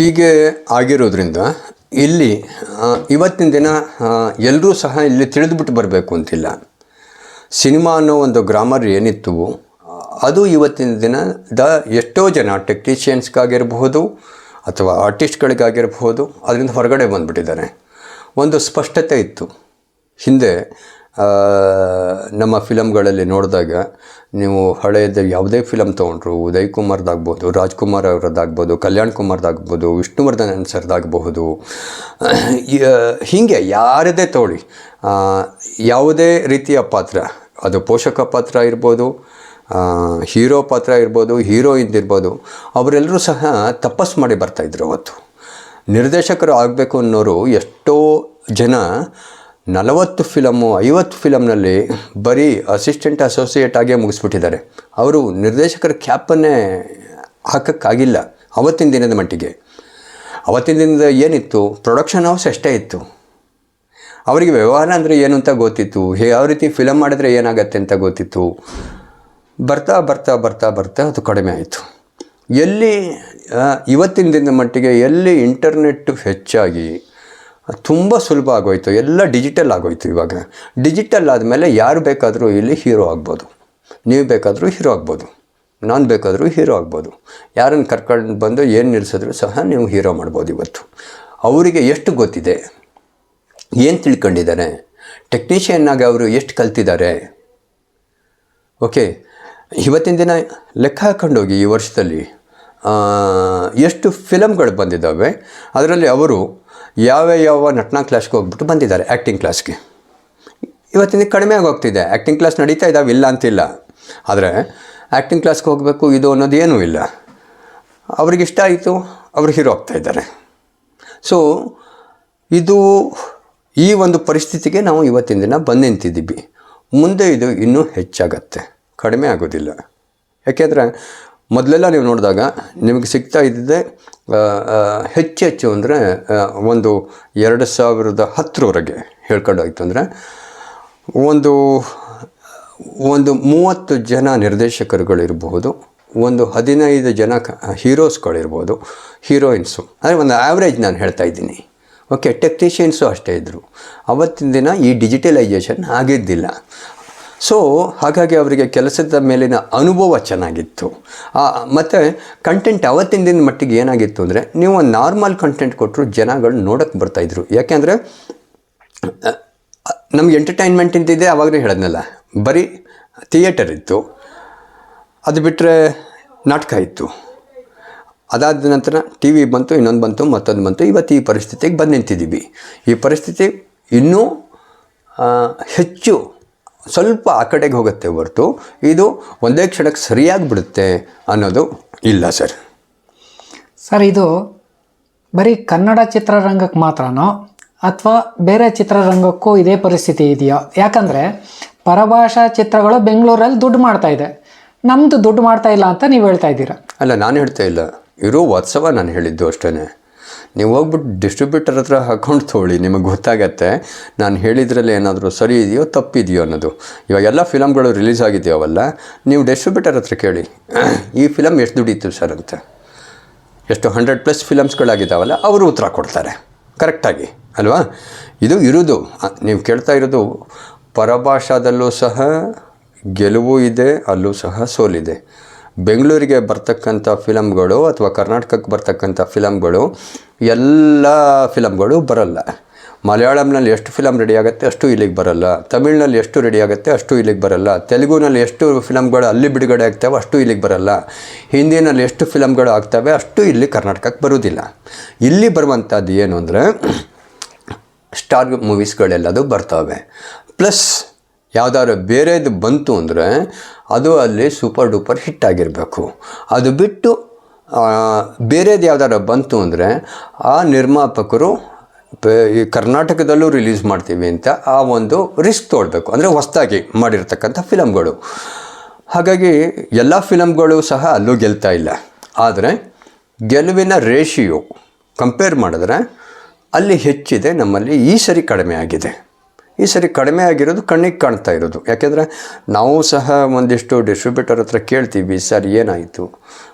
ಹೀಗೆ ಆಗಿರೋದ್ರಿಂದ ಇಲ್ಲಿ ಇವತ್ತಿನ ದಿನ ಎಲ್ಲರೂ ಸಹ ಇಲ್ಲಿ ತಿಳಿದುಬಿಟ್ಟು ಬರಬೇಕು ಅಂತಿಲ್ಲ. ಸಿನಿಮಾ ಅನ್ನೋ ಒಂದು ಗ್ರಾಮರ್ ಏನಿತ್ತು, ಅದು ಇವತ್ತಿನ ದಿನದ ಎಷ್ಟೋ ಜನ ಟೆಕ್ನಿಷಿಯನ್ಸ್ಗಾಗಿರಬಹುದು ಅಥವಾ ಆರ್ಟಿಸ್ಟ್ಗಳಿಗಾಗಿರಬಹುದು, ಅದರಿಂದ ಹೊರಗಡೆ ಬಂದುಬಿಟ್ಟಿದ್ದಾರೆ. ಒಂದು ಸ್ಪಷ್ಟತೆ ಇತ್ತು. ಹಿಂದೆ ನಮ್ಮ ಫಿಲಮ್ಗಳಲ್ಲಿ ನೋಡಿದಾಗ ನೀವು ಹಳೆಯದ ಯಾವುದೇ ಫಿಲಮ್ ತೊಗೊಂಡ್ರು ಉದಯ್ ಕುಮಾರ್ದಾಗ್ಬೋದು ರಾಜ್ಕುಮಾರ್ ಅವರದ್ದಾಗ್ಬೋದು ಕಲ್ಯಾಣ್ ಕುಮಾರ್ದಾಗ್ಬೋದು ವಿಷ್ಣುವರ್ಧನ್ ಸರ್ದಾಗಬಹುದು ಹೀಗೆ ಯಾರದೇ ಆ, ಯಾವುದೇ ರೀತಿಯ ಪಾತ್ರ ಅದು ಪೋಷಕ ಪಾತ್ರ ಇರ್ಬೋದು ಹೀರೋ ಪಾತ್ರ ಇರ್ಬೋದು ಹೀರೋಯಿನ್ ಇರ್ಬೋದು ಅವರೆಲ್ಲರೂ ಸಹ ತಪಸ್ ಮಾಡಿ ಬರ್ತಾಯಿದ್ರು ಅವತ್ತು. ನಿರ್ದೇಶಕರು ಆಗಬೇಕು ಅನ್ನೋರು ಎಷ್ಟೋ ಜನ ನಲವತ್ತು ಫಿಲಮು, ಐವತ್ತು ಫಿಲಮ್ನಲ್ಲಿ ಬರೀ ಅಸಿಸ್ಟೆಂಟ್ ಅಸೋಸಿಯೇಟ್ ಆಗೇ ಮುಗಿಸ್ಬಿಟ್ಟಿದ್ದಾರೆ. ಅವರು ನಿರ್ದೇಶಕರ ಕ್ಯಾಪನ್ನೇ ಹಾಕೋಕ್ಕಾಗಿಲ್ಲ, ಅವತ್ತಿನ ದಿನದ ಮಟ್ಟಿಗೆ. ಅವತ್ತಿನ ದಿನದ ಏನಿತ್ತು? ಪ್ರೊಡಕ್ಷನ್ ಹೌಸ್ ಅಷ್ಟೇ ಇತ್ತು. ಅವರಿಗೆ ವ್ಯವಹಾರ ಅಂದರೆ ಏನು ಅಂತ ಗೊತ್ತಿತ್ತು? ಹೇ, ಯಾವ ರೀತಿ ಫಿಲಮ್ ಮಾಡಿದ್ರೆ ಏನಾಗತ್ತೆ ಅಂತ ಗೊತ್ತಿತ್ತು? ಬರ್ತಾ ಬರ್ತಾ ಬರ್ತಾ ಬರ್ತಾ ಅದು ಕಡಿಮೆ ಆಯಿತು. ಎಲ್ಲಿ ಇವತ್ತಿನ ದಿನದ ಮಟ್ಟಿಗೆ ಎಲ್ಲಿ ಇಂಟರ್ನೆಟ್ ಹೆಚ್ಚಾಗಿ ತುಂಬ ಸುಲಭ ಆಗೋಯ್ತು. ಎಲ್ಲ ಡಿಜಿಟಲ್ ಆಗೋಯ್ತು ಇವಾಗ. ಡಿಜಿಟಲ್ ಆದಮೇಲೆ ಯಾರು ಬೇಕಾದರೂ ಇಲ್ಲಿ ಹೀರೋ ಆಗ್ಬೋದು. ನೀವು ಬೇಕಾದರೂ ಹೀರೋ ಆಗ್ಬೋದು. ನಾನು ಬೇಕಾದರೂ ಹೀರೋ ಆಗ್ಬೋದು. ಯಾರನ್ನು ಕರ್ಕೊಂಡು ಬಂದು ಏನು ನಿಲ್ಲಿಸಿದ್ರು ಸಹ ನೀವು ಹೀರೋ ಮಾಡ್ಬೋದು ಇವತ್ತು. ಅವರಿಗೆ ಎಷ್ಟು ಗೊತ್ತಿದೆ? ಏನು ತಿಳ್ಕೊಂಡಿದ್ದಾರೆ? ಟೆಕ್ನಿಷಿಯನ್ನಾಗಿ ಅವರು ಎಷ್ಟು ಕಲ್ತಿದ್ದಾರೆ? ಓಕೆ ಇವತ್ತಿನ ದಿನ ಲೆಕ್ಕ ಹಾಕೊಂಡೋಗಿ ಈ ವರ್ಷದಲ್ಲಿ ಎಷ್ಟು ಫಿಲಮ್ಗಳು ಬಂದಿದ್ದಾವೆ, ಅದರಲ್ಲಿ ಅವರು ಯಾವ ಯಾವ ನಟನಾ ಕ್ಲಾಸ್ಗೆ ಹೋಗ್ಬಿಟ್ಟು ಬಂದಿದ್ದಾರೆ ಆ್ಯಕ್ಟಿಂಗ್ ಕ್ಲಾಸ್ಗೆ ಇವತ್ತಿನ ಕಡಿಮೆ ಆಗೋಗ್ತಿದೆ. ಆ್ಯಕ್ಟಿಂಗ್ ಕ್ಲಾಸ್ ನಡೀತಾ ಇದ್ದಾವೆ ಇಲ್ಲ ಅಂತಿಲ್ಲ. ಆದರೆ ಆ್ಯಕ್ಟಿಂಗ್ ಕ್ಲಾಸ್ಗೆ ಹೋಗಬೇಕು, ಇದು ಅನ್ನೋದು ಏನೂ ಇಲ್ಲ. ಅವ್ರಿಗೆ ಇಷ್ಟ ಆಯಿತು, ಅವರು ಹೀರೋ ಆಗ್ತಾ ಇದ್ದಾರೆ. ಸೊ ಇದು ಈ ಒಂದು ಪರಿಸ್ಥಿತಿಗೆ ನಾವು ಇವತ್ತಿನ ದಿನ ಬಂದು ನಿಂತಿದ್ದೀವಿ. ಮುಂದೆ ಇದು ಇನ್ನೂ ಹೆಚ್ಚಾಗತ್ತೆ. ಕಡಿಮೆ ಆಗೋದಿಲ್ಲ. ಯಾಕೆಂದರೆ ಮೊದಲೆಲ್ಲ ನೀವು ನೋಡಿದಾಗ ನಿಮಗೆ ಸಿಗ್ತಾ ಇದ್ದಿದ್ದೆ ಹೆಚ್ಚು ಹೆಚ್ಚು ಅಂದರೆ ಒಂದು ಎರಡು ಸಾವಿರದ ಹತ್ತರವರೆಗೆ ಹೇಳ್ಕೊಂಡೋಯ್ತು ಅಂದರೆ, ಒಂದು ಒಂದು ಮೂವತ್ತು ಜನ ನಿರ್ದೇಶಕರುಗಳಿರಬಹುದು ಒಂದು ಹದಿನೈದು ಜನ ಹೀರೋಸ್ಗಳಿರ್ಬೋದು ಹೀರೋಯಿನ್ಸು, ಅಂದರೆ ಒಂದು ಆ್ಯಾವ್ರೇಜ್ ನಾನು ಹೇಳ್ತಾ ಇದ್ದೀನಿ. ಓಕೆ ಟೆಕ್ನಿಷಿಯನ್ಸು ಅಷ್ಟೇ ಇದ್ದರು ಅವತ್ತಿನ ದಿನ ಈ ಡಿಜಿಟಲೈಜೇಷನ್ ಆಗಿದ್ದಿಲ್ಲ. ಸೊ ಹಾಗಾಗಿ ಅವರಿಗೆ ಕೆಲಸದ ಮೇಲಿನ ಅನುಭವ ಚೆನ್ನಾಗಿತ್ತು. ಮತ್ತು ಕಂಟೆಂಟ್ ಅವತ್ತಿನ ದಿನ ಮಟ್ಟಿಗೆ ಏನಾಗಿತ್ತು ಅಂದರೆ, ನೀವು ನಾರ್ಮಲ್ ಕಂಟೆಂಟ್ ಕೊಟ್ಟರು ಜನಗಳು ನೋಡೋಕ್ಕೆ ಬರ್ತಾಯಿದ್ರು ಯಾಕೆಂದರೆ ನಮ್ಗೆ ಎಂಟರ್ಟೈನ್ಮೆಂಟ್ ಇದೆ ಆವಾಗಲೇ ಹೇಳಿದ್ನಲ್ಲ. ಬರೀ ಥಿಯೇಟರ್ ಇತ್ತು. ಅದು ಬಿಟ್ಟರೆ ನಾಟಕ ಇತ್ತು. ಅದಾದ ನಂತರ ಟಿ ವಿ ಬಂತು, ಇನ್ನೊಂದು ಬಂತು, ಮತ್ತೊಂದು ಬಂತು. ಇವತ್ತು ಈ ಪರಿಸ್ಥಿತಿಗೆ ಬಂದು ನಿಂತಿದ್ದೀವಿ. ಈ ಪರಿಸ್ಥಿತಿ ಇನ್ನೂ ಹೆಚ್ಚು ಸ್ವಲ್ಪ ಆ ಕಡೆಗೆ ಹೋಗುತ್ತೆ ಹೊರತು ಇದು ಒಂದೇ ಕ್ಷಣಕ್ಕೆ ಸರಿಯಾಗಿ ಬಿಡುತ್ತೆ ಅನ್ನೋದು ಇಲ್ಲ ಸರ್. ಸರ್ ಇದು ಬರೀ ಕನ್ನಡ ಚಿತ್ರರಂಗಕ್ಕೆ ಮಾತ್ರನೋ ಅಥವಾ ಬೇರೆ ಚಿತ್ರರಂಗಕ್ಕೂ ಇದೇ ಪರಿಸ್ಥಿತಿ ಇದೆಯಾ? ಯಾಕಂದರೆ ಪರಭಾಷಾ ಚಿತ್ರಗಳು ಬೆಂಗಳೂರಲ್ಲಿ ದುಡ್ಡು ಮಾಡ್ತಾ ಇದೆ. ನಮ್ಮದು ದುಡ್ಡು ಮಾಡ್ತಾ ಇಲ್ಲ ಅಂತ ನೀವು ಹೇಳ್ತಾ ಇದ್ದೀರಾ? ಅಲ್ಲ ನಾನು ಹೇಳ್ತಾ ಇಲ್ಲ. ಇರೋ ವಾತ್ಸವ ನಾನು ಹೇಳಿದ್ದು ಅಷ್ಟೇ ನೀವು ಹೋಗ್ಬಿಟ್ಟು ಡಿಸ್ಟ್ರಿಬ್ಯೂಟರ್ ಹತ್ರ ಅಕೌಂಟ್ ತೊಗೊಳ್ಳಿ, ನಿಮಗೆ ಗೊತ್ತಾಗತ್ತೆ. ನಾನು ಹೇಳಿದ್ರಲ್ಲಿ ಏನಾದರೂ ಸರಿ ಇದೆಯೋ ತಪ್ಪಿದೆಯೋ ಅನ್ನೋದು. ಇವಾಗ ಎಲ್ಲ ಫಿಲಮ್ಗಳು ರಿಲೀಸ್ ಆಗಿದೆಯವಲ್ಲ, ನೀವು ಡಿಸ್ಟ್ರಿಬ್ಯೂಟರ್ ಹತ್ರ ಕೇಳಿ. ಈ ಫಿಲಮ್ ಎಷ್ಟು ದುಡೀತು ಸರ್ ಅಂತ. ಎಷ್ಟು ಹಂಡ್ರೆಡ್ ಪ್ಲಸ್ ಫಿಲಮ್ಸ್ಗಳಾಗಿದ್ದಾವಲ್ಲ ಅವರು ಉತ್ತರ ಕೊಡ್ತಾರೆ. ಕರೆಕ್ಟಾಗಿ ಅಲ್ವಾ? ಇದು ಇರೋದು. ನೀವು ಕೇಳ್ತಾ ಇರೋದು, ಪರಭಾಷಾದಲ್ಲೂ ಸಹ ಗೆಲುವು ಇದೆ, ಅಲ್ಲೂ ಸಹ ಸೋಲಿದೆ. ಬೆಂಗಳೂರಿಗೆ ಬರ್ತಕ್ಕಂಥ ಫಿಲಮ್ಗಳು ಅಥವಾ ಕರ್ನಾಟಕಕ್ಕೆ ಬರ್ತಕ್ಕಂಥ ಫಿಲಮ್ಗಳು ಎಲ್ಲ ಫಿಲಮ್ಗಳು ಬರಲ್ಲ. ಮಲಯಾಳಂನಲ್ಲಿ ಎಷ್ಟು ಫಿಲಮ್ ರೆಡಿ ಆಗುತ್ತೆ ಅಷ್ಟು ಇಲ್ಲಿಗೆ ಬರಲ್ಲ. ತಮಿಳ್ನಲ್ಲಿ ಎಷ್ಟು ರೆಡಿ ಆಗುತ್ತೆ ಅಷ್ಟು ಇಲ್ಲಿಗೆ ಬರಲ್ಲ. ತೆಲುಗುನಲ್ಲಿ ಎಷ್ಟು ಫಿಲಮ್ಗಳು ಅಲ್ಲಿ ಬಿಡುಗಡೆ ಆಗ್ತವೆ ಅಷ್ಟು ಇಲ್ಲಿಗೆ ಬರಲ್ಲ. ಹಿಂದಿನಲ್ಲಿ ಎಷ್ಟು ಫಿಲಮ್ಗಳು ಆಗ್ತವೆ ಅಷ್ಟು ಇಲ್ಲಿ ಕರ್ನಾಟಕಕ್ಕೆ ಬರೋದಿಲ್ಲ ಇಲ್ಲಿ ಬರುವಂಥದ್ದು ಏನು ಅಂದರೆ, ಸ್ಟಾರ್ ಮೂವೀಸ್ಗಳೆಲ್ಲದು ಬರ್ತವೆ. ಪ್ಲಸ್ ಯಾವ್ದಾದ್ರು ಬೇರೆದು ಬಂತು ಅಂದರೆ ಅದು ಅಲ್ಲಿ ಸೂಪರ್ ಡೂಪರ್ ಹಿಟ್ ಆಗಿರಬೇಕು. ಅದು ಬಿಟ್ಟು ಬೇರೆದು ಯಾವ್ದಾರು ಬಂತು ಅಂದರೆ ಆ ನಿರ್ಮಾಪಕರು ಈ ಕರ್ನಾಟಕದಲ್ಲೂ ರಿಲೀಸ್ ಮಾಡ್ತೀವಿ ಅಂತ ಆ ಒಂದು ರಿಸ್ಕ್ ತೊಗೊಳ್ಬೇಕು ಅಂದರೆ ಹೊಸ್ದಾಗಿ ಮಾಡಿರ್ತಕ್ಕಂಥ ಫಿಲಮ್ಗಳು ಹಾಗಾಗಿ ಎಲ್ಲ ಫಿಲಮ್ಗಳು ಸಹ ಅಲ್ಲೂ ಗೆಲ್ತಾ ಇಲ್ಲ. ಆದರೆ ಗೆಲುವಿನ ರೇಷಿಯೋ, ಕಂಪೇರ್ ಮಾಡಿದ್ರೆ ಅಲ್ಲಿ ಹೆಚ್ಚಿದೆ, ನಮ್ಮಲ್ಲಿ ಈ ಸರಿ ಕಡಿಮೆ ಆಗಿದೆ. ಈ ಸರಿ ಕಡಿಮೆ ಆಗಿರೋದು ಕಣ್ಣಿಗೆ ಕಾಣ್ತಾ ಇರೋದು. ಯಾಕೆಂದರೆ ನಾವು ಸಹ ಒಂದಿಷ್ಟು ಡಿಸ್ಟ್ರಿಬ್ಯೂಟರ್ ಹತ್ರ ಕೇಳ್ತೀವಿ, ಸರ್, ಏನಾಯಿತು?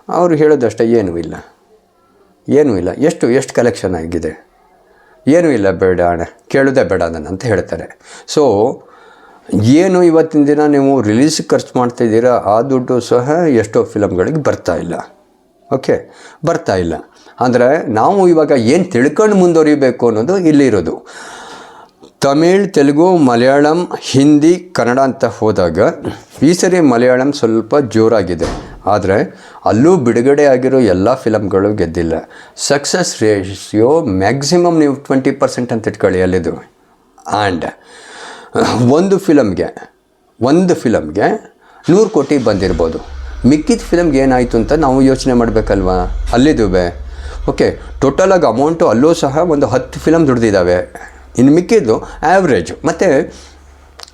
ಅವರು ಹೇಳೋದಷ್ಟೇ, ಏನೂ ಇಲ್ಲ. ಏನೂ ಇಲ್ಲ. ಎಷ್ಟು ಎಷ್ಟು ಕಲೆಕ್ಷನ್ ಆಗಿದೆ? ಏನೂ ಇಲ್ಲ ಬೇಡ ಅಣ್ಣ. ಕೇಳೋದೇ ಬೇಡ ನಾನು ಅಂತ ಹೇಳ್ತಾರೆ. ಸೊ ಏನು ಇವತ್ತಿನ ದಿನ ನೀವು ರಿಲೀಸ್ ಖರ್ಚು ಮಾಡ್ತಾಯಿದ್ದೀರಾ ಆ ದುಡ್ಡು ಸಹ ಎಷ್ಟೋ ಫಿಲಮ್ಗಳಿಗೆ ಬರ್ತಾ ಇಲ್ಲ. ಓಕೆ ಬರ್ತಾ ಇಲ್ಲ. ಅಂದರೆ ನಾವು ಇವಾಗ ಏನು ತಿಳ್ಕೊಂಡು ಮುಂದುವರಿಬೇಕು ಅನ್ನೋದು ಇಲ್ಲಿರೋದು ತಮಿಳ್, ತೆಲುಗು, ಮಲಯಾಳಂ, ಹಿಂದಿ, ಕನ್ನಡ ಅಂತ ಹೋದಾಗ ಈ ಸರಿ ಮಲಯಾಳಂ ಸ್ವಲ್ಪ ಜೋರಾಗಿದೆ. ಆದರೆ ಅಲ್ಲೂ ಬಿಡುಗಡೆ ಆಗಿರೋ ಎಲ್ಲ ಫಿಲಮ್ಗಳು ಗೆದ್ದಿಲ್ಲ. ಸಕ್ಸಸ್ ರೇಷಿಯೋ ಮ್ಯಾಕ್ಸಿಮಮ್ ನೀವು ಟ್ವೆಂಟಿ ಪರ್ಸೆಂಟ್ ಅಂತ ಇಟ್ಕೊಳ್ಳಿ ಅಲ್ಲಿದು. ಆ್ಯಂಡ್ ಒಂದು ಫಿಲಮ್ಗೆ ಒಂದು ಫಿಲಮ್ಗೆ ನೂರು ಕೋಟಿ ಬಂದಿರ್ಬೋದು. ಮಿಕ್ಕಿದ ಫಿಲಮ್ಗೆ ಏನಾಯಿತು ಅಂತ ನಾವು ಯೋಚನೆ ಮಾಡಬೇಕಲ್ವಾ? ಅಲ್ಲಿದುವೆ ಓಕೆ ಟೋಟಲಾಗಿ ಅಮೌಂಟು ಅಲ್ಲೂ ಸಹ ಒಂದು ಹತ್ತು ಫಿಲಮ್ ದುಡ್ದಿದ್ದಾವೆ ಇನ್ನು ಮಿಕ್ಕಿದ್ದು ಆ್ಯಾವ್ರೇಜು ಮತ್ತು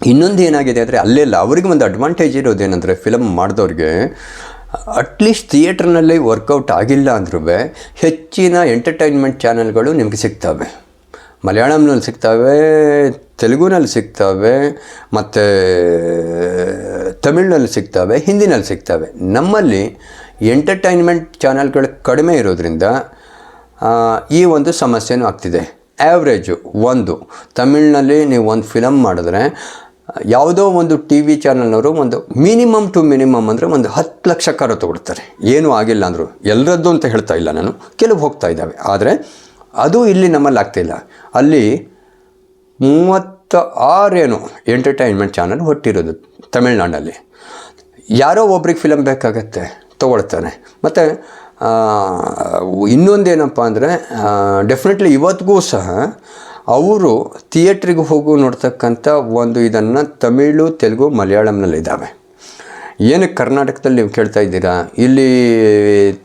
ಇನ್ನೊಂದು ಏನಾಗಿದೆ ಅಂದರೆ ಅಲ್ಲೆಲ್ಲ ಅವ್ರಿಗೆ ಒಂದು ಅಡ್ವಾಂಟೇಜ್ ಇರೋದೇನೆಂದರೆ ಫಿಲಮ್ ಮಾಡಿದವ್ರಿಗೆ ಅಟ್ಲೀಸ್ಟ್ ಥಿಯೇಟ್ರ್ನಲ್ಲಿ ವರ್ಕೌಟ್ ಆಗಿಲ್ಲ ಅಂದ್ರೂ ಹೆಚ್ಚಿನ ಎಂಟರ್ಟೈನ್ಮೆಂಟ್ ಚಾನಲ್ಗಳು ನಿಮಗೆ ಸಿಗ್ತವೆ. ಮಲಯಾಳಂನಲ್ಲಿ ಸಿಗ್ತವೆ, ತೆಲುಗುನಲ್ಲಿ ಸಿಗ್ತವೆ, ಮತ್ತು, ತಮಿಳ್ನಲ್ಲಿ ಸಿಗ್ತವೆ, ಹಿಂದಿನಲ್ಲಿ ಸಿಗ್ತವೆ. ನಮ್ಮಲ್ಲಿ ಎಂಟರ್ಟೈನ್ಮೆಂಟ್ ಚಾನಲ್ಗಳು ಕಡಿಮೆ ಇರೋದ್ರಿಂದ ಈ ಒಂದು ಸಮಸ್ಯೆನೂ ಆಗ್ತಿದೆ. ಆ್ಯಾವ್ರೇಜು ಒಂದು. ತಮಿಳ್ನಲ್ಲಿ ನೀವು ಒಂದು ಫಿಲಮ್ ಮಾಡಿದ್ರೆ, ಯಾವುದೋ ಒಂದು ಟಿ ವಿ ಚಾನಲ್ನವರು ಒಂದು ಮಿನಿಮಮ್ ಟು ಮಿನಿಮಮ್ ಅಂದರೆ ಒಂದು ಹತ್ತು ಲಕ್ಷ ಕಾರು ತೊಗೊಡ್ತಾರೆ ಏನೂ ಆಗಿಲ್ಲ ಅಂದರು. ಎಲ್ಲರದ್ದು ಅಂತ ಹೇಳ್ತಾ ಇಲ್ಲ ನಾನು. ಕೆಲವು ಹೋಗ್ತಾ ಇದ್ದಾವೆ. ಆದರೆ ಅದು ಇಲ್ಲಿ ನಮ್ಮಲ್ಲಿ ಆಗ್ತಿಲ್ಲ ಅಲ್ಲಿ ಮೂವತ್ತ ಆರೇನು ಎಂಟರ್ಟೈನ್ಮೆಂಟ್ ಚಾನಲ್ ಹೊಟ್ಟಿರೋದು ತಮಿಳ್ನಾಡಲ್ಲಿ. ಯಾರೋ ಒಬ್ರಿಗೆ ಫಿಲಮ್ ಬೇಕಾಗತ್ತೆ, ತೊಗೊಳ್ತಾನೆ. ಮತ್ತು ಇನ್ನೊಂದೇನಪ್ಪ ಅಂದರೆ ಡೆಫಿನೆಟ್ಲಿ ಇವತ್ತಿಗೂ ಸಹ ಅವರು ಥಿಯೇಟ್ರಿಗೆ ಹೋಗು ನೋಡ್ತಕ್ಕಂಥ ಒಂದು ಇದನ್ನು ತಮಿಳು, ತೆಲುಗು ಮಲಯಾಳಂನಲ್ಲಿದ್ದಾವೆ ಏನು ಕರ್ನಾಟಕದಲ್ಲಿ ನೀವು ಕೇಳ್ತಾ ಇದ್ದೀರಾ? ಇಲ್ಲಿ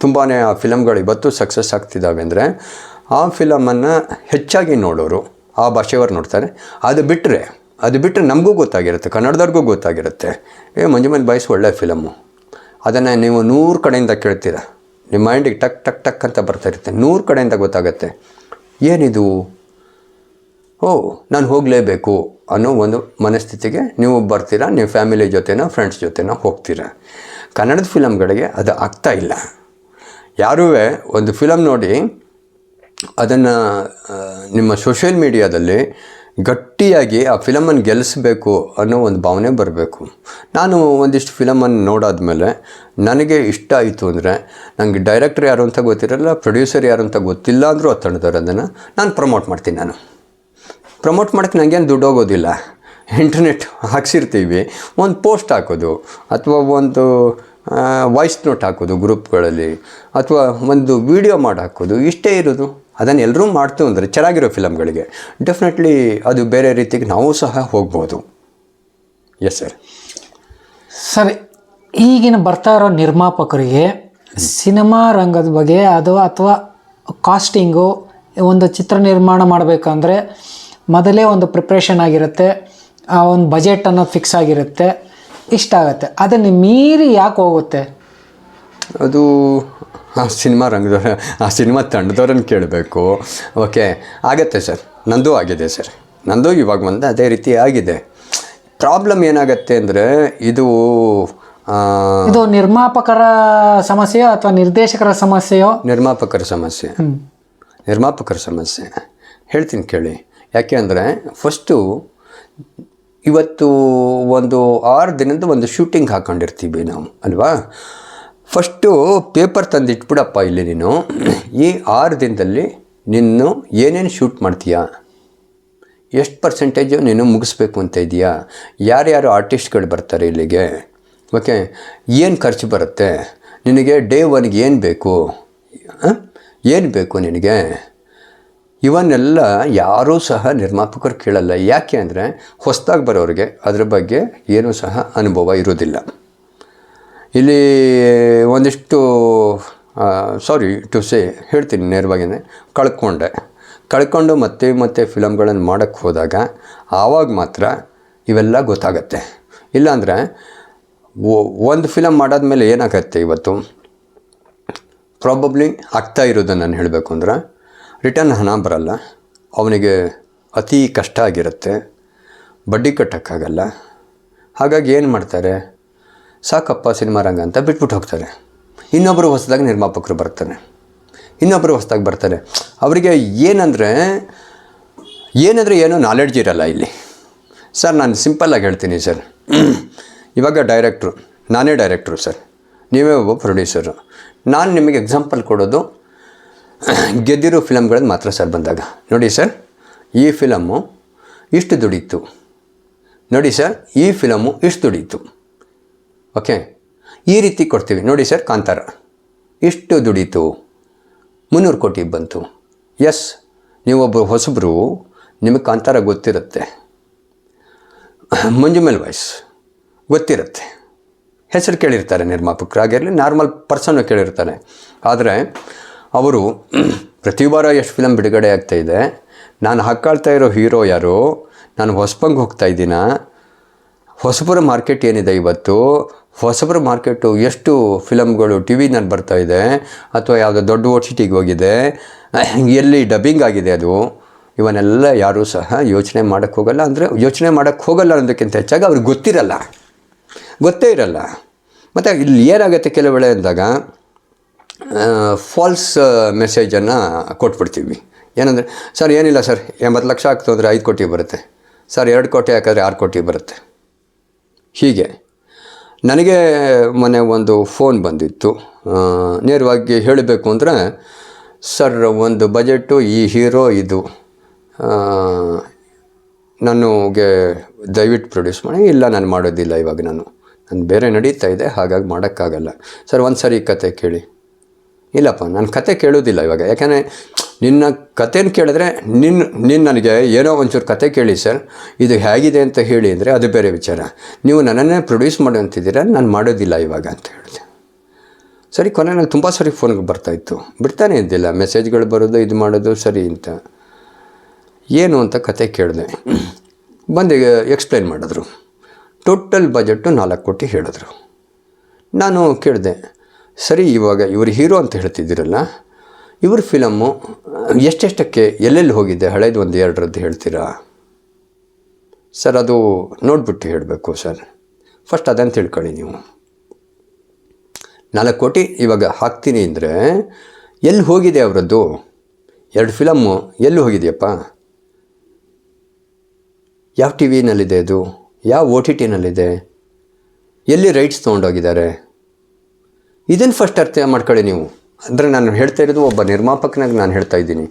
ತುಂಬಾ ಆ ಫಿಲಮ್ಗಳು ಇವತ್ತು ಸಕ್ಸಸ್ ಆಗ್ತಿದ್ದಾವೆ ಅಂದರೆ, ಆ ಫಿಲಮನ್ನು ಹೆಚ್ಚಾಗಿ ನೋಡೋರು, ಆ ಭಾಷೆಯವರು ನೋಡ್ತಾರೆ. ಅದು ಬಿಟ್ಟರೆ ಅದು ಬಿಟ್ಟರೆ ನಮಗೂ ಗೊತ್ತಾಗಿರುತ್ತೆ, ಕನ್ನಡದವ್ರಿಗೂ ಗೊತ್ತಾಗಿರುತ್ತೆ. ಏ ಮಂಜುಮನ್ ಬಾಯ್ಸ್ ಒಳ್ಳೆಯ ಫಿಲಮ್ಮು ಅದನ್ನು ನೀವು ನೂರು ಕಡೆಯಿಂದ ಕೇಳ್ತೀರ? ನಿಮ್ಮ ಮೈಂಡಿಗೆ ಟಕ್ ಟಕ್ ಟಕ್ ಅಂತ ಬರ್ತಾ ಇರುತ್ತೆ. ನೂರು ಕಡೆಯಿಂದ ಗೊತ್ತಾಗುತ್ತೆ. ಏನಿದು? ಓ, ನಾನು ಹೋಗಲೇಬೇಕು ಅನ್ನೋ ಒಂದು ಮನಸ್ಥಿತಿಗೆ ನೀವು ಬರ್ತೀರಾ, ನೀವು ಫ್ಯಾಮಿಲಿ ಜೊತೆನೋ ಫ್ರೆಂಡ್ಸ್ ಜೊತೆನೋ ಹೋಗ್ತೀರಾ. ಕನ್ನಡದ ಫಿಲಮ್ಗಳಿಗೆ ಅದು ಆಗ್ತಾ ಇಲ್ಲ. ಯಾರೂ ಒಂದು ಫಿಲಮ್ ನೋಡಿ, ಅದನ್ನು ನಿಮ್ಮ ಸೋಷಿಯಲ್ ಮೀಡಿಯಾದಲ್ಲಿ ಗಟ್ಟಿಯಾಗಿ ಆ ಫಿಲಮನ್ನು ಗೆಲ್ಲಿಸ್ಬೇಕು ಅನ್ನೋ ಒಂದು ಭಾವನೆ ಬರಬೇಕು. ನಾನು ಒಂದಿಷ್ಟು ಫಿಲಮನ್ನು ನೋಡಾದ್ಮೇಲೆ ನನಗೆ ಇಷ್ಟ ಆಯಿತು ಅಂದರೆ ನನಗೆ ಡೈರೆಕ್ಟರ್ ಯಾರು ಅಂತ ಗೊತ್ತಿರಲ್ಲ, ಪ್ರೊಡ್ಯೂಸರ್ ಯಾರು ಅಂತ ಗೊತ್ತಿಲ್ಲ ಅಂದರೂ ಅದು ತಂಡದವ್ರು ಅದನ್ನು ನಾನು ಪ್ರಮೋಟ್ ಮಾಡ್ತೀನಿ ನಾನು. ಪ್ರಮೋಟ್ ಮಾಡೋಕ್ಕೆ ನನಗೇನು ದುಡ್ಡು ಹೋಗೋದಿಲ್ಲ. ಇಂಟರ್ನೆಟ್ ಹಾಕ್ಸಿರ್ತೀವಿ, ಒಂದು ಪೋಸ್ಟ್ ಹಾಕೋದು, ಅಥವಾ ಒಂದು ವಾಯ್ಸ್ ನೋಟ್ ಹಾಕೋದು ಗ್ರೂಪ್ಗಳಲ್ಲಿ, ಅಥವಾ ಒಂದು ವಿಡಿಯೋ ಮಾಡಿ ಹಾಕೋದು, ಇಷ್ಟೇ ಇರೋದು. ಅದನ್ನು ಎಲ್ಲರೂ ಮಾಡ್ತು ಅಂದರೆ ಚೆನ್ನಾಗಿರೋ ಫಿಲಮ್ಗಳಿಗೆ ಡೆಫಿನೆಟ್ಲಿ ಅದು ಬೇರೆ ರೀತಿಗೆ ನಾವು ಸಹ ಹೋಗ್ಬೋದು. ಎಸ್ ಸರ್ ಸರ್ ಈಗಿನ ಬರ್ತಾ ಇರೋ ನಿರ್ಮಾಪಕರಿಗೆ ಸಿನಿಮಾ ರಂಗದ ಬಗ್ಗೆ ಅದು ಅಥವಾ ಕಾಸ್ಟಿಂಗು ಒಂದು ಚಿತ್ರ ನಿರ್ಮಾಣ ಮಾಡಬೇಕಂದ್ರೆ ಮೊದಲೇ ಒಂದು ಪ್ರಿಪ್ರೇಷನ್ ಆಗಿರುತ್ತೆ ಆ ಒಂದು ಬಜೆಟ್ ಅನ್ನೋದು ಫಿಕ್ಸ್ ಆಗಿರುತ್ತೆ ಇಷ್ಟ ಆಗುತ್ತೆ. ಅದನ್ನು ಮೀರಿ ಯಾಕೆ ಹೋಗುತ್ತೆ? ಅದು ಆ ಸಿನಿಮಾ ರಂಗದವ್ರ ಆ ಸಿನಿಮಾ ತಂಡದವ್ರನ್ನ ಕೇಳಬೇಕು. ಓಕೆ ಆಗತ್ತೆ ಸರ್. ನಂದು ಆಗಿದೆ ಸರ್. ನಂದು ಇವಾಗ ಒಂದು ಅದೇ ರೀತಿ ಆಗಿದೆ. ಪ್ರಾಬ್ಲಮ್ ಏನಾಗತ್ತೆ ಅಂದರೆ ಇದು ಇದು ನಿರ್ಮಾಪಕರ ಸಮಸ್ಯೆಯೋ ಅಥವಾ ನಿರ್ದೇಶಕರ ಸಮಸ್ಯೆಯೋ? ನಿರ್ಮಾಪಕರ ಸಮಸ್ಯೆ. ನಿರ್ಮಾಪಕರ ಸಮಸ್ಯೆ. ಹೇಳ್ತೀನಿ ಕೇಳಿ. ಯಾಕೆ ಅಂದರೆ ಫಸ್ಟು ಇವತ್ತು ಒಂದು ಆರು ದಿನದ ಒಂದು ಶೂಟಿಂಗ್ ಹಾಕ್ಕೊಂಡಿರ್ತೀವಿ ನಾವು ಅಲ್ವಾ? ಫಸ್ಟು ಪೇಪರ್ ತಂದಿಟ್ಬಿಡಪ್ಪ ಇಲ್ಲಿ ನೀನು. ಈ ಆರು ದಿನದಲ್ಲಿ ನಿನ್ನ ಏನೇನು ಶೂಟ್ ಮಾಡ್ತೀಯಾ? ಎಷ್ಟು ಪರ್ಸೆಂಟೇಜು ನೀನು ಮುಗಿಸ್ಬೇಕು ಅಂತ ಇದೆಯಾ? ಯಾರ್ಯಾರು ಆರ್ಟಿಸ್ಟ್ಗಳು ಬರ್ತಾರೆ ಇಲ್ಲಿಗೆ? ಓಕೆ ಏನು ಖರ್ಚು ಬರುತ್ತೆ? ನಿನಗೆ ಡೇ ಒನ್ಗೆ ಏನು ಬೇಕು? ಏನು ಬೇಕು ನಿನಗೆ? ಇವನ್ನೆಲ್ಲ ಯಾರೂ ಸಹ ನಿರ್ಮಾಪಕರು ಕೇಳಲ್ಲ. ಯಾಕೆ ಅಂದರೆ ಹೊಸದಾಗಿ ಬರೋರಿಗೆ ಅದ್ರ ಬಗ್ಗೆ ಏನೂ ಸಹ ಅನುಭವ ಇರೋದಿಲ್ಲ. ಇಲ್ಲಿ ಒಂದಿಷ್ಟು ಸಾರಿ ಟು ಸೇ ಹೇಳ್ತೀನಿ ನೇರವಾಗಿಯೇ ಕಳ್ಕೊಂಡೆ. ಕಳ್ಕೊಂಡು ಮತ್ತೆ ಮತ್ತೆ ಫಿಲಮ್ಗಳನ್ನು ಮಾಡೋಕ್ಕೆ ಹೋದಾಗ ಆವಾಗ ಮಾತ್ರ ಇವೆಲ್ಲ ಗೊತ್ತಾಗತ್ತೆ. ಇಲ್ಲಾಂದರೆ ಒಂದು ಫಿಲಮ್ ಮಾಡಾದ್ಮೇಲೆ ಏನಾಗತ್ತೆ ಇವತ್ತು? ಪ್ರಾಬಬ್ಲಿ ಆಗ್ತಾ ಇರೋದನ್ನು ನಾನು ಹೇಳಬೇಕು ಅಂದ್ರೆ ರಿಟರ್ನ್ ಹಣ ಬರಲ್ಲ. ಅವನಿಗೆ ಅತಿ ಕಷ್ಟ ಆಗಿರುತ್ತೆ. ಬಡ್ಡಿ ಕಟ್ಟೋಕ್ಕಾಗಲ್ಲ. ಹಾಗಾಗಿ ಏನು ಮಾಡ್ತಾರೆ? ಸಾಕಪ್ಪ ಸಿನಿಮಾ ರಂಗ ಅಂತ ಬಿಟ್ಬಿಟ್ಟು ಹೋಗ್ತಾರೆ ಇನ್ನೊಬ್ಬರು ಹೊಸದಾಗಿ ನಿರ್ಮಾಪಕರು ಬರ್ತಾರೆ ಇನ್ನೊಬ್ಬರು ಹೊಸದಾಗಿ ಬರ್ತಾರೆ ಅವರಿಗೆ ಏನಂದರೆ ಏನಂದರೆ ಏನೋ ನಾಲೆಡ್ಜ್ ಇರಲ್ಲ ಇಲ್ಲಿ. ಸರ್, ನಾನು ಸಿಂಪಲ್ಲಾಗಿ ಹೇಳ್ತೀನಿ ಸರ್. ಇವಾಗ ಡೈರೆಕ್ಟ್ರು ನಾನೇ ಡೈರೆಕ್ಟ್ರು ಸರ್. ನೀವೇ ಒಬ್ಬ ಪ್ರೊಡ್ಯೂಸರು ನಾನು ನಿಮಗೆ ಎಕ್ಸಾಂಪಲ್ ಕೊಡೋದು, ಗೆದ್ದಿರೋ ಫಿಲಮ್ಗಳನ್ನು ಮಾತ್ರ ಸರ್ ಬಂದಾಗ. ನೋಡಿ ಸರ್, ಈ ಫಿಲಮ್ಮು ಇಷ್ಟು ದುಡೀತು. ನೋಡಿ ಸರ್, ಈ ಫಿಲಮ್ಮು ಇಷ್ಟು ದುಡೀತು. ಓಕೆ? ಈ ರೀತಿ ಕೊಡ್ತೀವಿ. ನೋಡಿ ಸರ್, ಕಾಂತಾರ. ಇಷ್ಟು ದುಡೀತು. ಮುನ್ನೂರು ಕೋಟಿ ಬಂತು. ಎಸ್ ನೀವೊಬ್ಬರು ಹೊಸಬ್ರು, ನಿಮಗೆ ಕಾಂತಾರ ಗೊತ್ತಿರುತ್ತೆ. ಮಂಜುಮೇಲ್ ವಾಯ್ಸ್. ಗೊತ್ತಿರುತ್ತೆ. ಹೆಸರು ಕೇಳಿರ್ತಾರೆ ನಿರ್ಮಾಪಕರಾಗಿರಲಿ ನಾರ್ಮಲ್ ಪರ್ಸನ್ನು ಕೇಳಿರ್ತಾರೆ. ಆದರೆ, ಅವರು ಪ್ರತಿ ವಾರ ಎಷ್ಟು ಫಿಲಮ್ ಬಿಡುಗಡೆ ಆಗ್ತಾ ಇದೆ. ನಾನು ಹಾಕ್ಕೊಳ್ತಾ ಇರೋ ಹೀರೋ ಯಾರು? ನಾನು ಹೊಸಪಂಗೆ ಹೋಗ್ತಾ ಇದ್ದೀನಾ? ಹೊಸಬರ ಮಾರ್ಕೆಟ್ ಏನಿದೆ ಇವತ್ತು? ಹೊಸಬರ ಮಾರ್ಕೆಟು ಎಷ್ಟು ಫಿಲಮ್ಗಳು ಟಿ ವಿನಲ್ಲಿ ಬರ್ತಾ ಇದೆ? ಅಥವಾ ಯಾವುದೋ ದೊಡ್ಡ ಓಟ್ ಸಿಟಿಗೆ ಹೋಗಿದೆ? ಎಲ್ಲಿ ಡಬ್ಬಿಂಗ್ ಆಗಿದೆ ಅದು? ಇವನ್ನೆಲ್ಲ ಯಾರೂ ಸಹ ಯೋಚನೆ ಮಾಡೋಕ್ಕೆ ಹೋಗಲ್ಲ. ಅಂದರೆ ಯೋಚನೆ ಮಾಡೋಕ್ಕೆ ಹೋಗಲ್ಲ ಅನ್ನೋದಕ್ಕಿಂತ ಹೆಚ್ಚಾಗಿ ಅವ್ರಿಗೆ ಗೊತ್ತಿರಲ್ಲ. ಗೊತ್ತೇ ಇರಲ್ಲ. ಮತ್ತು ಇಲ್ಲಿ ಏನಾಗುತ್ತೆ ಕೆಲವು ಅಂದಾಗ ಫಾಲ್ಸ್ ಮೆಸೇಜನ್ನು ಕೊಟ್ಬಿಡ್ತೀವಿ. ಏನಂದರೆ, ಸರ್ ಏನಿಲ್ಲ ಸರ್, ಎಂಬತ್ತು ಲಕ್ಷ ಆಗ್ತದೆ ಅಂದರೆ ಐದು ಕೋಟಿ ಬರುತ್ತೆ. ಸರ್ ಎರಡು ಕೋಟಿ ಹಾಕಿದ್ರೆ ಆರು ಕೋಟಿ ಬರುತ್ತೆ. ಹೀಗೆ. ನನಗೆ ಮೊನ್ನೆ ಒಂದು ಫೋನ್ ಬಂದಿತ್ತು. ನೇರವಾಗಿ ಹೇಳಬೇಕು ಅಂದರೆ, ಸರ್, ಒಂದು ಬಜೆಟ್ಟು ಈ ಹೀರೋ ಇದು. ನನಗೆ ದಯವಿಟ್ಟು ಪ್ರೊಡ್ಯೂಸ್ ಮಾಡಿ. ಇಲ್ಲ, ನಾನು ಮಾಡೋದಿಲ್ಲ ಇವಾಗ ನಾನು. ನಾನು ಬೇರೆ ನಡೀತಾ ಇದೆ, ಹಾಗಾಗಿ ಮಾಡೋಕ್ಕಾಗಲ್ಲ. ಸರ್ ಒಂದು ಸರಿ ಕತೆ ಕೇಳಿ. ಇಲ್ಲಪ್ಪ, ನಾನು ಕತೆ ಕೇಳೋದಿಲ್ಲ ಇವಾಗ. ಯಾಕಂದರೆ ನಿನ್ನ ಕಥೆನ ಕೇಳಿದ್ರೆ ನಿನ್ನ ನಿನ್ನ ನನಗೆ ಏನೋ ಒಂಚೂರು ಕತೆ ಕೇಳಿ ಸರ್, ಇದು ಹೇಗಿದೆ ಅಂತ ಹೇಳಿ ಅಂದರೆ ಅದು ಬೇರೆ ವಿಚಾರ. ನೀವು ನನ್ನನ್ನೇ ಪ್ರೊಡ್ಯೂಸ್ ಮಾಡು ಅಂತಿದ್ದೀರಾ, ನಾನು ಮಾಡೋದಿಲ್ಲ ಇವಾಗ ಅಂತ ಹೇಳಿದೆ. ಸರಿ, ಕೊನೆ ನನಗೆ ತುಂಬ ಸರಿ ಫೋನ್ಗೆ ಬರ್ತಾಯಿತ್ತು ಬಿಡ್ತಾನೆ ಇದ್ದಿಲ್ಲ ಮೆಸೇಜ್ಗಳು ಬರೋದು, ಇದು ಮಾಡೋದು, ಸರಿ ಅಂತ. ಏನು ಅಂತ ಕತೆ ಕೇಳಿದೆ. ಬಂದು ಎಕ್ಸ್ಪ್ಲೈನ್ ಮಾಡಿದ್ರು. ಟೋಟಲ್ ಬಜೆಟ್ಟು ನಾಲ್ಕು ಕೋಟಿ ಹೇಳಿದ್ರು. ನಾನು ಕೇಳಿದೆ, ಸರಿ ಇವಾಗ ಇವರು ಹೀರೋ ಅಂತ ಹೇಳ್ತಿದ್ದೀರಲ್ಲ ಇವ್ರ ಫಿಲಮ್ಮು ಎಷ್ಟೆಷ್ಟಕ್ಕೆ ಎಲ್ಲೆಲ್ಲಿ ಹೋಗಿದೆ? ಹಳೇದು ಒಂದು ಎರಡರದ್ದು ಹೇಳ್ತೀರಾ? ಸರ್ ಅದು ನೋಡ್ಬಿಟ್ಟು ಹೇಳಬೇಕು ಸರ್ ಫಸ್ಟ್ ಅದನ್ನು ತಿಳ್ಕೊಳ್ಳಿ ನೀವು? ನಾಲ್ಕು ಕೋಟಿ ಇವಾಗ ಹಾಕ್ತೀನಿ ಅಂದರೆ ಎಲ್ಲಿ ಹೋಗಿದೆ ಅವರದ್ದು? ಎರಡು ಫಿಲಮ್ಮು ಎಲ್ಲಿ ಹೋಗಿದೆಯಪ್ಪ? ಯಾವ ಟಿ ವಿನಲ್ಲಿದೆ ಅದು? ಯಾವ ಓ ಟಿ ಟಿನಲ್ಲಿದೆ ಎಲ್ಲಿ ರೈಟ್ಸ್ ತೊಗೊಂಡೋಗಿದ್ದಾರೆ? ಇದನ್ನು ಫಸ್ಟ್ ಅರ್ಥ ಮಾಡ್ಕೊಳ್ಳಿ ನೀವು? ಅಂದರೆ ನಾನು ಹೇಳ್ತಾ ಇರೋದು ಒಬ್ಬ ನಿರ್ಮಾಪಕನಾಗಿ ನಾನು ಹೇಳ್ತಾ ಇದ್ದೀನಿ.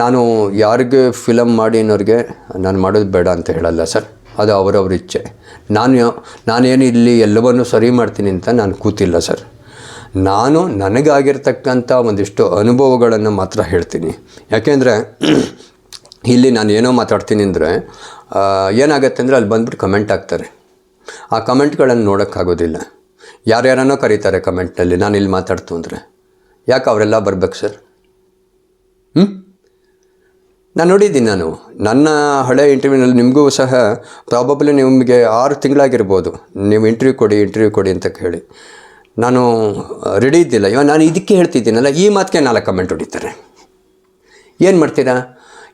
ನಾನು ಯಾರಿಗೆ ಫಿಲಮ್ ಮಾಡಿ ಅನ್ನೋರಿಗೆ ನಾನು ಮಾಡೋದು ಬೇಡ ಅಂತ ಹೇಳಲ್ಲ ಸರ್. ಅದು ಅವರವ್ರ ಇಚ್ಛೆ. ನಾನು ನಾನೇನು ಇಲ್ಲಿ ಎಲ್ಲವನ್ನೂ ಸರಿ ಮಾಡ್ತೀನಿ ಅಂತ ನಾನು ಕೂತಿಲ್ಲ ಸರ್. ನಾನು ನನಗಾಗಿರ್ತಕ್ಕಂಥ ಒಂದಿಷ್ಟು ಅನುಭವಗಳನ್ನು ಮಾತ್ರ ಹೇಳ್ತೀನಿ. ಯಾಕೆಂದರೆ ಇಲ್ಲಿ ನಾನು ಏನೋ ಮಾತಾಡ್ತೀನಿ ಅಂದರೆ ಏನಾಗುತ್ತೆ ಅಂದರೆ ಅಲ್ಲಿ ಬಂದ್ಬಿಟ್ಟು ಕಮೆಂಟ್ ಹಾಕ್ತಾರೆ. ಆ ಕಮೆಂಟ್ಗಳನ್ನು ನೋಡೋಕ್ಕಾಗೋದಿಲ್ಲ. ಯಾರ್ಯಾರನೋ ಕರೀತಾರೆ ಕಮೆಂಟ್ನಲ್ಲಿ ನಾನು ಇಲ್ಲಿ ಮಾತಾಡ್ತು ಅಂದರೆ. ಯಾಕೆ ಅವರೆಲ್ಲ ಬರ್ಬೇಕು ಸರ್? ಹ್ಞೂ ನಾನು ನೋಡಿದ್ದೀನಿ ನಾನು. ನನ್ನ ಹಳೆ ಇಂಟರ್ವ್ಯೂನಲ್ಲಿ ನಿಮಗೂ ಸಹ ಪ್ರಾಬಬ್ಲಿ ನಿಮಗೆ ಆರು ತಿಂಗಳಾಗಿರ್ಬೋದು. ನೀವು ಇಂಟರ್ವ್ಯೂ ಕೊಡಿ ಇಂಟರ್ವ್ಯೂ ಕೊಡಿ ಅಂತ ಕೇಳಿ. ನಾನು ರೆಡಿ ಇದ್ದಿಲ್ಲ. ಇವಾಗ ನಾನು ಇದಕ್ಕೆ ಹೇಳ್ತಿದ್ದೀನಲ್ಲ, ಈ ಮಾತಿಗೆ ನಾಲ್ಕು ಕಮೆಂಟ್ ಹೊಡಿತಾರೆ. ಏನು ಮಾಡ್ತೀರಾ?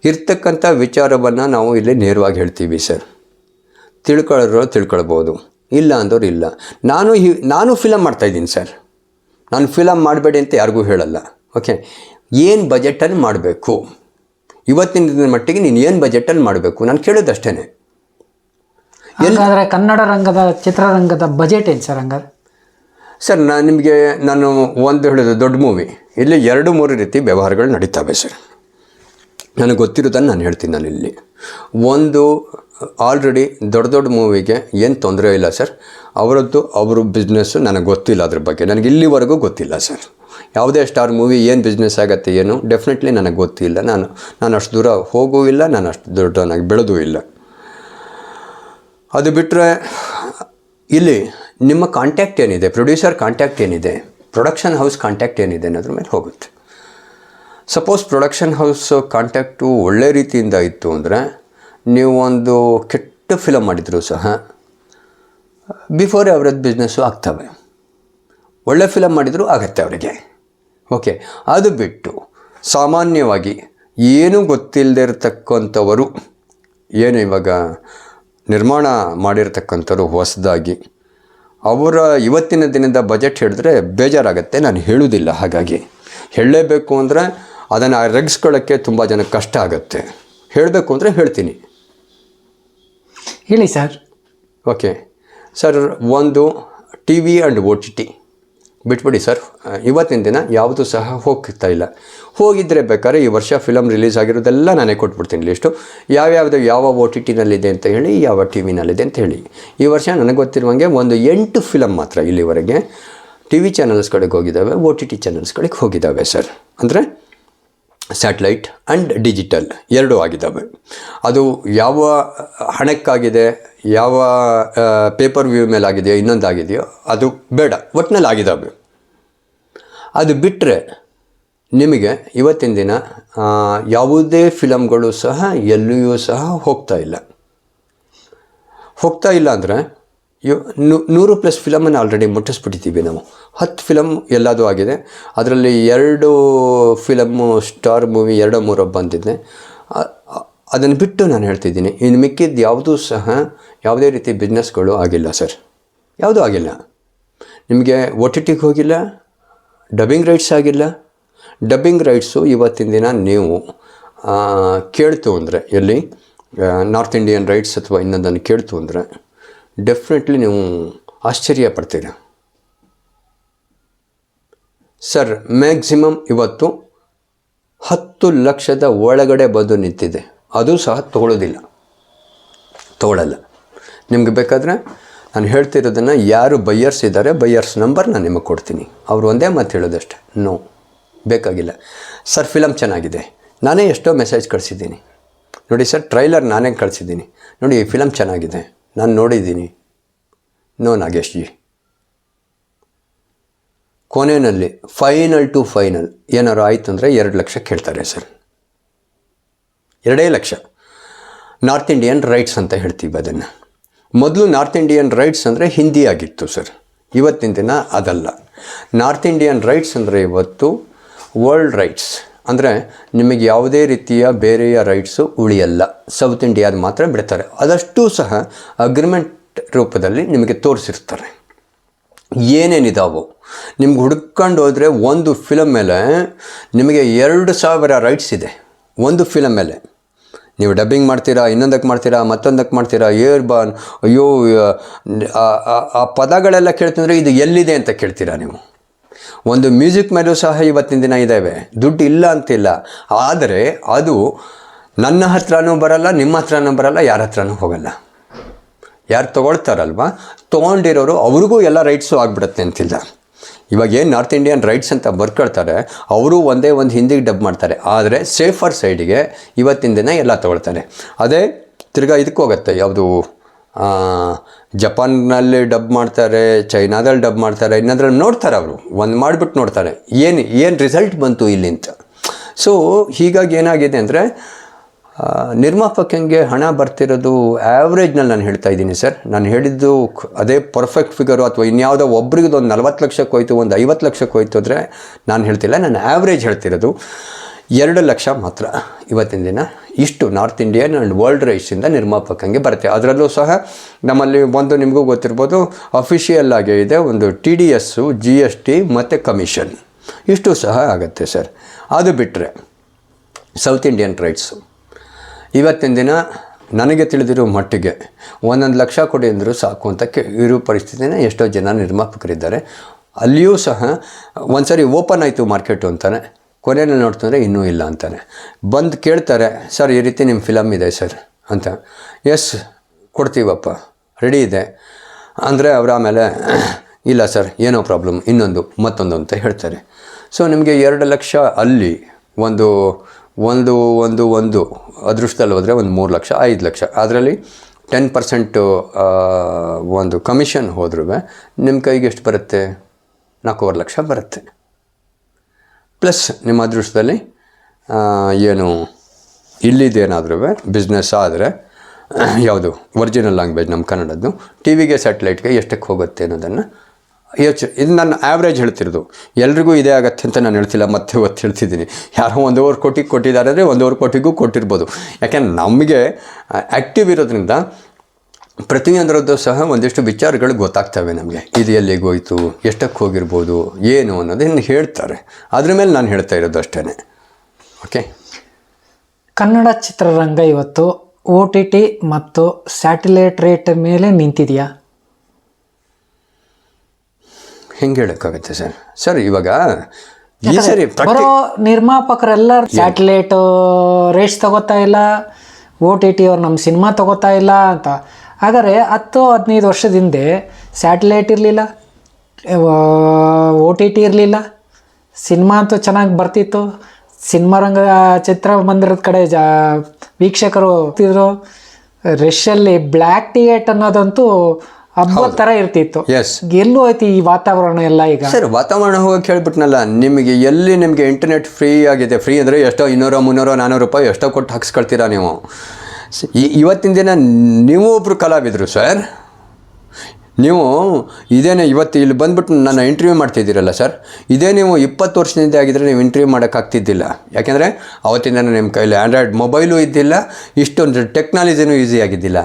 ಇರ್ತಕ್ಕಂಥ ವಿಚಾರವನ್ನು ನಾವು ಇಲ್ಲಿ ನೇರವಾಗಿ ಹೇಳ್ತೀವಿ ಸರ್. ತಿಳ್ಕೊಳ್ಳೋರು ತಿಳ್ಕೊಳ್ಬೋದು. ಇಲ್ಲ ಅಂದವ್ರು ಇಲ್ಲ. ನಾನು ನಾನು ಫಿಲಮ್ ಮಾಡ್ತಾಯಿದ್ದೀನಿ ಸರ್. ನಾನು ಫಿಲಮ್ ಮಾಡಬೇಡಿ ಅಂತ ಯಾರಿಗೂ ಹೇಳಲ್ಲ. ಓಕೆ ಏನು ಬಜೆಟನ್ನು ಮಾಡಬೇಕು? ಇವತ್ತಿನ ದಿನದ ಮಟ್ಟಿಗೆ ನೀನು ಏನು ಬಜೆಟಲ್ಲಿ ಮಾಡಬೇಕು? ನಾನು ಕೇಳೋದಷ್ಟೇ ಏನಾದರೆ ಕನ್ನಡ ರಂಗದ ಚಿತ್ರರಂಗದ ಬಜೆಟ್ ಏನು ಸರ್ ಹಂಗಾದ್ರೆ? ಸರ್ ನಾನು ನಿಮಗೆ ನಾನು ಒಂದು ಹೇಳಿದ ದೊಡ್ಡ ಮೂವಿ ಇಲ್ಲಿ ಎರಡು ಮೂರು ರೀತಿ ವ್ಯವಹಾರಗಳು ನಡೀತಾವೆ ಸರ್. ನನಗೆ ಗೊತ್ತಿರೋದನ್ನು ನಾನು ಹೇಳ್ತೀನಿ ನಾನು ಇಲ್ಲಿ. ಒಂದು ಆಲ್ರೆಡಿ ದೊಡ್ಡ ದೊಡ್ಡ ಮೂವಿಗೆ ಏನು ತೊಂದರೆ ಇಲ್ಲ ಸರ್. ಅವರದ್ದು, ಅವರು ಬಿಸ್ನೆಸ್ಸು ನನಗೆ ಗೊತ್ತಿಲ್ಲ ಅದ್ರ ಬಗ್ಗೆ. ನನಗೆ ಇಲ್ಲಿವರೆಗೂ ಗೊತ್ತಿಲ್ಲ ಸರ್. ಯಾವುದೇ ಸ್ಟಾರ್ ಮೂವಿ ಏನು ಬಿಸ್ನೆಸ್ ಆಗುತ್ತೆ ಏನು ಡೆಫಿನೆಟ್ಲಿ ನನಗೆ ಗೊತ್ತಿಲ್ಲ. ನಾನು ನಾನು ಅಷ್ಟು ದೂರ ಹೋಗೂ ಇಲ್ಲ, ನಾನು ಅಷ್ಟು ದೊಡ್ಡವನಾಗಿ ಬೆಳೆದೂ ಇಲ್ಲ. ಅದು ಬಿಟ್ಟರೆ ಇಲ್ಲಿ ನಿಮ್ಮ ಕಾಂಟ್ಯಾಕ್ಟ್ ಏನಿದೆ? ಪ್ರೊಡ್ಯೂಸರ್ ಕಾಂಟ್ಯಾಕ್ಟ್ ಏನಿದೆ? ಪ್ರೊಡಕ್ಷನ್ ಹೌಸ್ ಕಾಂಟ್ಯಾಕ್ಟ್ ಏನಿದೆ ಅನ್ನೋದ್ರ ಮೇಲೆ ಹೋಗುತ್ತೆ. ಸಪೋಸ್ ಪ್ರೊಡಕ್ಷನ್ ಹೌಸ್ ಕಾಂಟ್ಯಾಕ್ಟು ಒಳ್ಳೆ ರೀತಿಯಿಂದ ಇತ್ತು ಅಂದರೆ ನೀವು ಒಂದು ಕೆಟ್ಟ ಫಿಲಮ್ ಮಾಡಿದರೂ ಸಹ ಬಿಫೋರ್ ಅವರದ್ದು ಬಿಸ್ನೆಸ್ಸು ಆಗ್ತವೆ. ಒಳ್ಳೆ ಫಿಲಮ್ ಮಾಡಿದರೂ ಆಗತ್ತೆ ಅವರಿಗೆ. ಓಕೆ ಅದು ಬಿಟ್ಟು ಸಾಮಾನ್ಯವಾಗಿ ಏನೂ ಗೊತ್ತಿಲ್ಲದೆ ಇರತಕ್ಕಂಥವರು, ಏನು ಇವಾಗ ನಿರ್ಮಾಣ ಮಾಡಿರ್ತಕ್ಕಂಥವ್ರು ಹೊಸದಾಗಿ, ಅವರ ಇವತ್ತಿನ ದಿನದ ಬಜೆಟ್ ಹೇಳಿದ್ರೆ ಬೇಜಾರಾಗತ್ತೆ, ನಾನು ಹೇಳುವುದಿಲ್ಲ ಹಾಗಾಗಿ. ಹೇಳಲೇಬೇಕು ಅಂದರೆ ಅದನ್ನು ರಗಿಸ್ಕೊಳ್ಳೋಕ್ಕೆ ತುಂಬ ಜನಕ್ಕೆ ಕಷ್ಟ ಆಗುತ್ತೆ. ಹೇಳಬೇಕು ಅಂದರೆ ಹೇಳ್ತೀನಿ. ಹೇಳಿ ಸರ್. ಓಕೆ. ಸರ್ ಒಂದು T V and O T T. ಬಿಟ್ಬಿಡಿ ಸರ್. ಇವತ್ತಿನ ದಿನ ಯಾವುದು ಸಹ ಹೋಗ್ತಾ ಇಲ್ಲ. ಹೋಗಿದ್ದರೆ ಬೇಕಾದ್ರೆ ಈ ವರ್ಷ ಫಿಲಮ್ ರಿಲೀಸ್ ಆಗಿರೋದೆಲ್ಲ ನಾನೇ ಕೊಟ್ಬಿಡ್ತೀನಿ ಲಿಸ್ಟು. ಯಾವ್ಯಾವುದು ಯಾವ ಓ ಟಿ ಟಿನಲ್ಲಿದೆ ಅಂತ ಹೇಳಿ ಯಾವ ಟಿ ವಿನಲ್ಲಿದೆ ಅಂತ ಹೇಳಿ. ಈ ವರ್ಷ ನನಗೆ ಗೊತ್ತಿರುವಂಗೆ ಒಂದು ಎಂಟು ಫಿಲಮ್ ಮಾತ್ರ ಇಲ್ಲಿವರೆಗೆ ಟಿ ವಿ ಚಾನಲ್ಸ್ಗಳಿಗೆ ಹೋಗಿದ್ದಾವೆ ಓ ಟಿ ಟಿ ಚಾನಲ್ಸ್ಗಳಿಗೆ ಹೋಗಿದ್ದಾವೆ ಸರ್. ಅಂದರೆ ಸ್ಯಾಟ್ಲೈಟ್ ಆ್ಯಂಡ್ ಡಿಜಿಟಲ್ ಎರಡೂ ಆಗಿದ್ದಾವೆ. ಅದು ಯಾವ ಹಣಕ್ಕಾಗಿದೆ, ಯಾವ ಪೇಪರ್ ವ್ಯೂ ಮೇಲೆ ಆಗಿದೆಯೋ ಇನ್ನೊಂದಾಗಿದೆಯೋ, ಅದು ಬೇಡ ಒಟ್ಟಿನಲ್ಲಿ ಆಗಿದ್ದಾವೆ ಅದು ಬಿಟ್ಟರೆ ನಿಮಗೆ ಇವತ್ತಿನ ದಿನ ಯಾವುದೇ ಫಿಲಮ್ಗಳು ಸಹ ಎಲ್ಲಿಯೂ ಸಹ ಹೋಗ್ತಾ ಇಲ್ಲ. ಹೋಗ್ತಾ ಇಲ್ಲ ಅಂದರೆ ನೂರು ಪ್ಲಸ್ ಫಿಲಮನ್ನು ಆಲ್ರೆಡಿ ಮುಟ್ಟಿಸ್ಬಿಟ್ಟಿದ್ದೀವಿ ನಾವು. ಹತ್ತು ಫಿಲಮ್ ಎಲ್ಲದೂ ಆಗಿದೆ. ಅದರಲ್ಲಿ ಎರಡು ಫಿಲಮ್ಮು ಸ್ಟಾರ್ ಮೂವಿ, ಎರಡೋ ಮೂರು ಬಂದಿದೆ. ಅದನ್ನು ಬಿಟ್ಟು ನಾನು ಹೇಳ್ತಿದ್ದೀನಿ. ಇನ್ನು ಮಿಕ್ಕಿದ್ದು ಯಾವುದೂ ಸಹ ಯಾವುದೇ ರೀತಿ ಬಿಸ್ನೆಸ್ಗಳು ಆಗಿಲ್ಲ ಸರ್. ಯಾವುದೂ ಆಗಿಲ್ಲ. ನಿಮಗೆ ಒ ಟಿ ಟಿಗೆ ಹೋಗಿಲ್ಲ, ಡಬ್ಬಿಂಗ್ ರೈಟ್ಸ್ ಆಗಿಲ್ಲ. ಡಬ್ಬಿಂಗ್ ರೈಟ್ಸು ಇವತ್ತಿನ ದಿನ ನೀವು ಕೇಳ್ತು ಅಂದರೆ, ಎಲ್ಲಿ ನಾರ್ತ್ ಇಂಡಿಯನ್ ರೈಟ್ಸ್ ಅಥವಾ ಇನ್ನೊಂದನ್ನು ಕೇಳ್ತು ಅಂದರೆ ಡೆಫಿನೆಟ್ಲಿ ನೀವು ಆಶ್ಚರ್ಯ ಪಡ್ತೀರ ಸರ್ ಮ್ಯಾಕ್ಸಿಮಮ್ ಇವತ್ತು ಹತ್ತು ಲಕ್ಷದ ಒಳಗಡೆ ಬಂದು ನಿಂತಿದೆ. ಅದು ಸಹ ತಗೊಳ್ಳೋದಿಲ್ಲ ತಗೊಳ್ಳಲ್ಲ ನಿಮಗೆ ಬೇಕಾದರೆ ನಾನು ಹೇಳ್ತಿರೋದನ್ನು ಯಾರು ಬೈಯರ್ಸ್ ಇದ್ದಾರೆ ಬೈಯರ್ಸ್ ನಂಬರ್ ನಾನು ನಿಮಗೆ ಕೊಡ್ತೀನಿ. ಅವರು ಒಂದೇ ಮಾತು ಹೇಳೋದಷ್ಟೆ. ನೋ ಬೇಕಾಗಿಲ್ಲ. ಸರ್ ಫಿಲಮ್ ಚೆನ್ನಾಗಿದೆ. ನಾನೇ ಎಷ್ಟೋ ಮೆಸೇಜ್ ಕಳಿಸಿದ್ದೀನಿ. ನೋಡಿ ಸರ್ ಟ್ರೈಲರ್ ನಾನೇ ಕಳಿಸಿದ್ದೀನಿ. ನೋಡಿ ಈ ಫಿಲಮ್ ಚೆನ್ನಾಗಿದೆ. ನಾನು ನೋಡಿದ್ದೀನಿ. ನೋ ನಾಗೇಶ್ ಜಿ ಕೊನೆಯಲ್ಲಿ ಫೈನಲ್ ಟು ಫೈನಲ್ ಏನಾರು ಆಯಿತು ಅಂದರೆ ಎರಡು ಲಕ್ಷ ಕೇಳ್ತಾರೆ ಸರ್. ಎರಡೇ ಲಕ್ಷ. ನಾರ್ತ್ ಇಂಡಿಯನ್ ರೈಟ್ಸ್ ಅಂತ ಹೇಳ್ತೀವಿ ಅದನ್ನು. ಮೊದಲು ನಾರ್ತ್ ಇಂಡಿಯನ್ ರೈಟ್ಸ್ ಅಂದರೆ ಹಿಂದಿ ಆಗಿತ್ತು ಸರ್. ಇವತ್ತಿನ ದಿನ ಅದಲ್ಲ. ನಾರ್ತ್ ಇಂಡಿಯನ್ ರೈಟ್ಸ್ ಅಂದರೆ ಇವತ್ತು ವರ್ಲ್ಡ್ ರೈಟ್ಸ್ ಅಂದರೆ ನಿಮಗೆ ಯಾವುದೇ ರೀತಿಯ ಬೇರೆಯ ರೈಟ್ಸು ಉಳಿಯಲ್ಲ. ಸೌತ್ ಇಂಡಿಯಾದ ಮಾತ್ರ ಬಿಡ್ತಾರೆ. ಅದಷ್ಟು ಸಹ ಅಗ್ರಿಮೆಂಟ್ ರೂಪದಲ್ಲಿ ನಿಮಗೆ ತೋರಿಸಿರ್ತಾರೆ. ಏನೇನಿದಾವೋ. ನಿಮ್ಗೆ ಹುಡ್ಕೊಂಡು ಹೋದರೆ ಒಂದು ಫಿಲಮ್ ಮೇಲೆ ನಿಮಗೆ ಎರಡು ಸಾವಿರ ರೈಟ್ಸ್ ಇದೆ. ಒಂದು ಫಿಲಮ್ ಮೇಲೆ. ನೀವು ಡಬ್ಬಿಂಗ್ ಮಾಡ್ತೀರಾ ಇನ್ನೊಂದಕ್ಕೆ ಮಾಡ್ತೀರಾ ಮತ್ತೊಂದಕ್ಕೆ ಮಾಡ್ತೀರಾ, ಏರ್ ಬಾನ್, ಅಯ್ಯೋ ಆ- ಪದಗಳೆಲ್ಲ ಕೇಳ್ತಿದ್ರೆ ಇದು ಎಲ್ಲಿದೆ ಅಂತ ಕೇಳ್ತೀರಾ ನೀವು? ಒಂದು ಮ್ಯೂಸಿಕ್ ಮೇಲೂ ಸಹ ಇವತ್ತಿನ ದಿನ ಇದ್ದಾವೆ ದುಡ್ಡು ಇಲ್ಲ ಅಂತಿಲ್ಲ. ಆದರೆ ಅದು ನನ್ನ ಹತ್ರನೂ ಬರಲ್ಲ, ನಿಮ್ಮ ಹತ್ರನೂ ಬರಲ್ಲ, ಯಾರ ಹತ್ರನೂ ಹೋಗಲ್ಲ. ಯಾರು ತೊಗೊಳ್ತಾರಲ್ವ? ತೊಗೊಂಡಿರೋರು ಅವ್ರಿಗೂ ಎಲ್ಲ ರೈಟ್ಸು ಆಗಿಬಿಡುತ್ತೆ ಅಂತಿಲ್ಲ. ಇವಾಗ ಏನು ನಾರ್ತ್ ಇಂಡಿಯನ್ ರೈಟ್ಸ್ ಅಂತ ಬರ್ಕೊಳ್ತಾರೆ, ಅವರು ಒಂದೇ ಒಂದು ಹಿಂದಿಗೆ ಡಬ್ ಮಾಡ್ತಾರೆ. ಆದರೆ ಸೇಫರ್ ಸೈಡಿಗೆ ಇವತ್ತಿನ ದಿನ ಎಲ್ಲ ತೊಗೊಳ್ತಾರೆ. ಅದೇ ತಿರ್ಗಾ ಇದಕ್ಕೆ ಹೋಗುತ್ತೆ ಯಾವುದು ಜಪಾನ್ನಲ್ಲಿ ಡಬ್ ಮಾಡ್ತಾರೆ, ಚೈನಾದಲ್ಲಿ ಡಬ್ ಮಾಡ್ತಾರೆ, ಇನ್ನೊಂದ್ರಲ್ಲಿ ನೋಡ್ತಾರೆ ಅವರು. ಒಂದು ಮಾಡಿಬಿಟ್ಟು ನೋಡ್ತಾರೆ. ಏನು ಏನು ರಿಸಲ್ಟ್ ಬಂತು ಇಲ್ಲಿಂತ ಸೊ ಹೀಗಾಗಿ ಏನಾಗಿದೆ ಅಂದರೆ ನಿರ್ಮಾಪಕ ನಿರ್ಮಾಪಕಂಗೆ ಹಣ ಬರ್ತಿರೋದು ಆ್ಯಾವ್ರೇಜ್ನಲ್ಲಿ ನಾನು ಹೇಳ್ತಾ ಇದ್ದೀನಿ ಸರ್. ನಾನು ಹೇಳಿದ್ದು ಅದೇ ಪರ್ಫೆಕ್ಟ್ ಫಿಗರು ಅಥವಾ ಇನ್ಯಾವುದೋ ಒಬ್ರಿಗದೊಂದು ನಲ್ವತ್ತು ಲಕ್ಷಕ್ಕೆ ಹೋಯ್ತು, ಒಂದು ಐವತ್ತು ಲಕ್ಷಕ್ಕೆ ಹೋಯ್ತು ಅಂದರೆ ನಾನು ಹೇಳ್ತಿಲ್ಲ, ನಾನು ಆ್ಯಾವ್ರೇಜ್ ಹೇಳ್ತಿರೋದು. ಎರಡು ಲಕ್ಷ ಮಾತ್ರ ಇವತ್ತಿನ ದಿನ. ಇಷ್ಟು ನಾರ್ತ್ ಇಂಡಿಯನ್ ಆ್ಯಂಡ್ ವರ್ಲ್ಡ್ ರೈಟ್ಸಿಂದ ನಿರ್ಮಾಪಕಂಗೆ ಬರುತ್ತೆ. ಅದರಲ್ಲೂ ಸಹ ನಮ್ಮಲ್ಲಿ ಒಂದು ನಿಮಗೂ ಗೊತ್ತಿರ್ಬೋದು ಅಫಿಷಿಯಲ್ ಆಗಿ ಇದೆ ಒಂದು T D S G S T ಮತ್ತು ಕಮಿಷನ್ ಇಷ್ಟು ಸಹ ಆಗುತ್ತೆ ಸರ್. ಅದು ಬಿಟ್ಟರೆ ಸೌತ್ ಇಂಡಿಯನ್ ರೈಟ್ಸು ಇವತ್ತಿನ ದಿನ ನನಗೆ ತಿಳಿದಿರೋ ಮಟ್ಟಿಗೆ ಒಂದೊಂದು ಲಕ್ಷ ಕೊಡಿ ಅಂದರೂ ಸಾಕು ಅಂತ ಕೆ, ಇರೋ ಪರಿಸ್ಥಿತಿನ ಎಷ್ಟೋ ಜನ ನಿರ್ಮಾಪಕರಿದ್ದಾರೆ. ಅಲ್ಲಿಯೂ ಸಹ ಒಂದು ಸರಿ ಓಪನ್ ಆಯಿತು ಮಾರ್ಕೆಟು ಅಂತಾನೆ. ಕೊನೆಯಲ್ಲಿ ನೋಡ್ತಂದರೆ ಇನ್ನೂ ಇಲ್ಲ ಅಂತಾನೆ. ಬಂದು ಕೇಳ್ತಾರೆ, ಸರ್, ಈ ರೀತಿ ನಿಮ್ಮ ಫಿಲಮ್ ಇದೆ, ಸರ್, ಅಂತ. ಎಸ್ ಕೊಡ್ತೀವಪ್ಪ ರೆಡಿ ಇದೆ. ಅಂದರೆ ಅವರ ಆಮೇಲೆ, ಇಲ್ಲ, ಸರ್, ಏನೋ ಪ್ರಾಬ್ಲಮ್ ಇನ್ನೊಂದು, ಮತ್ತೊಂದು, ಅಂತ ಹೇಳ್ತಾರೆ. ಸೊ ನಿಮಗೆ ಎರಡು ಲಕ್ಷ ಅಲ್ಲಿ, ಒಂದು ಒಂದು ಒಂದು ಒಂದು, ಅದೃಷ್ಟದಲ್ಲಿ ಹೋದರೆ ಒಂದು ಮೂರು ಲಕ್ಷ, ಐದು ಲಕ್ಷ. ಅದರಲ್ಲಿ ಟೆನ್ ಪರ್ಸೆಂಟು ಒಂದು ಕಮಿಷನ್ ಹೋದ್ರೂ ನಿಮ್ಮ ಕೈಗೆ ಎಷ್ಟು ಬರುತ್ತೆ? ನಾಲ್ಕೂವರೆ ಲಕ್ಷ ಬರುತ್ತೆ. ಪ್ಲಸ್ ನಿಮ್ಮ ಅದೃಷ್ಟದಲ್ಲಿ ಏನು ಇಲ್ಲಿದ್ದೇನಾದ್ರೂ ಬಿಸ್ನೆಸ್ ಆದರೆ, ಯಾವುದು ಒರಿಜಿನಲ್ ಲ್ಯಾಂಗ್ವೇಜ್ ನಮ್ಮ ಕನ್ನಡದ್ದು ಟಿ ವಿಗೆ ಸ್ಯಾಟಲೈಟ್ಗೆ ಎಷ್ಟಕ್ಕೆ ಹೋಗುತ್ತೆ ಅನ್ನೋದನ್ನು ಯೋಚ, ಇದು ನನ್ನ ಆ್ಯಾವ್ರೇಜ್ ಹೇಳ್ತಿರೋದು. ಎಲ್ರಿಗೂ ಇದೇ ಆಗತ್ತೆ ಅಂತ ನಾನು ಹೇಳ್ತಿಲ್ಲ, ಮತ್ತೆ ಒತ್ತು ಹೇಳ್ತಿದ್ದೀನಿ. ಯಾರೋ ಒಂದೂವರೆ ಕೋಟಿಗೆ ಕೊಟ್ಟಿದ್ದಾರೆ ಅಂದರೆ ಒಂದೂವರೆ ಕೋಟಿಗೂ ಕೊಟ್ಟಿರ್ಬೋದು. ಯಾಕೆಂದ್ರೆ ನಮಗೆ ಆ್ಯಕ್ಟಿವ್ ಇರೋದ್ರಿಂದ ಪ್ರತಿಯೊಂದರದ್ದು ಸಹ ಒಂದಿಷ್ಟು ವಿಚಾರಗಳು ಗೊತ್ತಾಗ್ತವೆ ನಮಗೆ. ಇದು ಎಲ್ಲಿಗೆ ಹೋಯಿತು ಎಷ್ಟಕ್ಕೆ ಹೋಗಿರ್ಬೋದು ಏನು ಅನ್ನೋದನ್ನು ಹೇಳ್ತಾರೆ. ಅದ್ರ ಮೇಲೆ ನಾನು ಹೇಳ್ತಾ ಇರೋದು ಅಷ್ಟೇ ಓಕೆ ಕನ್ನಡ ಚಿತ್ರರಂಗ ಇವತ್ತು ಒ ಟಿ ಟಿ ಮತ್ತು ಸ್ಯಾಟಲೈಟ್ ರೇಟ್ ಮೇಲೆ ನಿಂತಿದೆಯಾ? ಹೆಂಗೆ ಹೇಳೋಕ್ಕಾಗುತ್ತೆ ಸರ್? ಸರ್ ಇವಾಗ ಈ ಸರಿ ಬರೋ ನಿರ್ಮಾಪಕರೆಲ್ಲ ಸ್ಯಾಟಲೈಟ್ ರೇಟ್ಸ್ ತಗೋತಾ ಇಲ್ಲ ಓ ಟಿ ಟಿ ಅವ್ರು ನಮ್ಮ ಸಿನಿಮಾ ತಗೋತಾ ಇಲ್ಲ ಅಂತ. ಹಾಗಾದ್ರೆ ಹತ್ತು ಹದಿನೈದು ವರ್ಷದ ಹಿಂದೆ ಸ್ಯಾಟಲೈಟ್ ಇರಲಿಲ್ಲ ಓ ಟಿ ಟಿ ಇರಲಿಲ್ಲ ಸಿನಿಮಾ ಅಂತೂ ಚೆನ್ನಾಗಿ ಬರ್ತಿತ್ತು ಸಿನಿಮಾ ರಂಗ ಚಿತ್ರಮಂದಿರದ ಕಡೆ ಜಾ ವೀಕ್ಷಕರು ಹೋಗ್ತಿದ್ರು ರಷ್ಯಲ್ಲಿ ಬ್ಲ್ಯಾಕ್ ಟಿಯೇಟ್ ಅನ್ನೋದಂತೂ ಹಬ್ಬದ ಥರ ಇರ್ತಿತ್ತು. ಎಸ್ ಎಲ್ಲೂ ಐತಿ ಈ ವಾತಾವರಣ ಎಲ್ಲ ಈಗ? ಸರ್ ವಾತಾವರಣ ಹೋಗಕ್ಕೆ ಹೇಳ್ಬಿಟ್ನಲ್ಲ ನಿಮಗೆ ಎಲ್ಲಿ ನಿಮಗೆ ಇಂಟರ್ನೆಟ್ ಫ್ರೀ ಆಗಿದೆ? ಫ್ರೀ ಅಂದರೆ ಎಷ್ಟೋ ಇನ್ನೂರೋ ಮುನ್ನೂರೋ ನಾನ್ನೂರು ರೂಪಾಯಿ ಎಷ್ಟೋ ಕೊಟ್ಟು ಹಾಕ್ಸ್ಕೊಳ್ತೀರಾ ನೀವು? ಇವತ್ತಿನ ದಿನ ನೀವು ಒಬ್ಬರು ಕಲಾವಿದರು, ಸರ್. ನೀವು ಇದೇನೇ ಇವತ್ತು ಇಲ್ಲಿ ಬಂದ್ಬಿಟ್ಟು ನನ್ನ ಇಂಟರ್ವ್ಯೂ ಮಾಡ್ತಿದ್ದೀರಲ್ಲ, ಸರ್. ಇದೇ ನೀವು ಇಪ್ಪತ್ತು ವರ್ಷದಿಂದ ಆಗಿದ್ದರೆ ನೀವು ಇಂಟರ್ವ್ಯೂ ಮಾಡೋಕ್ಕಾಗ್ತಿದ್ದಿಲ್ಲ ಯಾಕೆಂದರೆ ಅವತ್ತಿನ ನಿಮ್ಮ ಕೈಲಿ ಆ್ಯಂಡ್ರಾಯ್ಡ್ ಮೊಬೈಲು ಇದ್ದಿಲ್ಲ, ಇಷ್ಟೊಂದು ಟೆಕ್ನಾಲಜಿನೂ ಈಸಿ ಆಗಿದ್ದಿಲ್ಲ.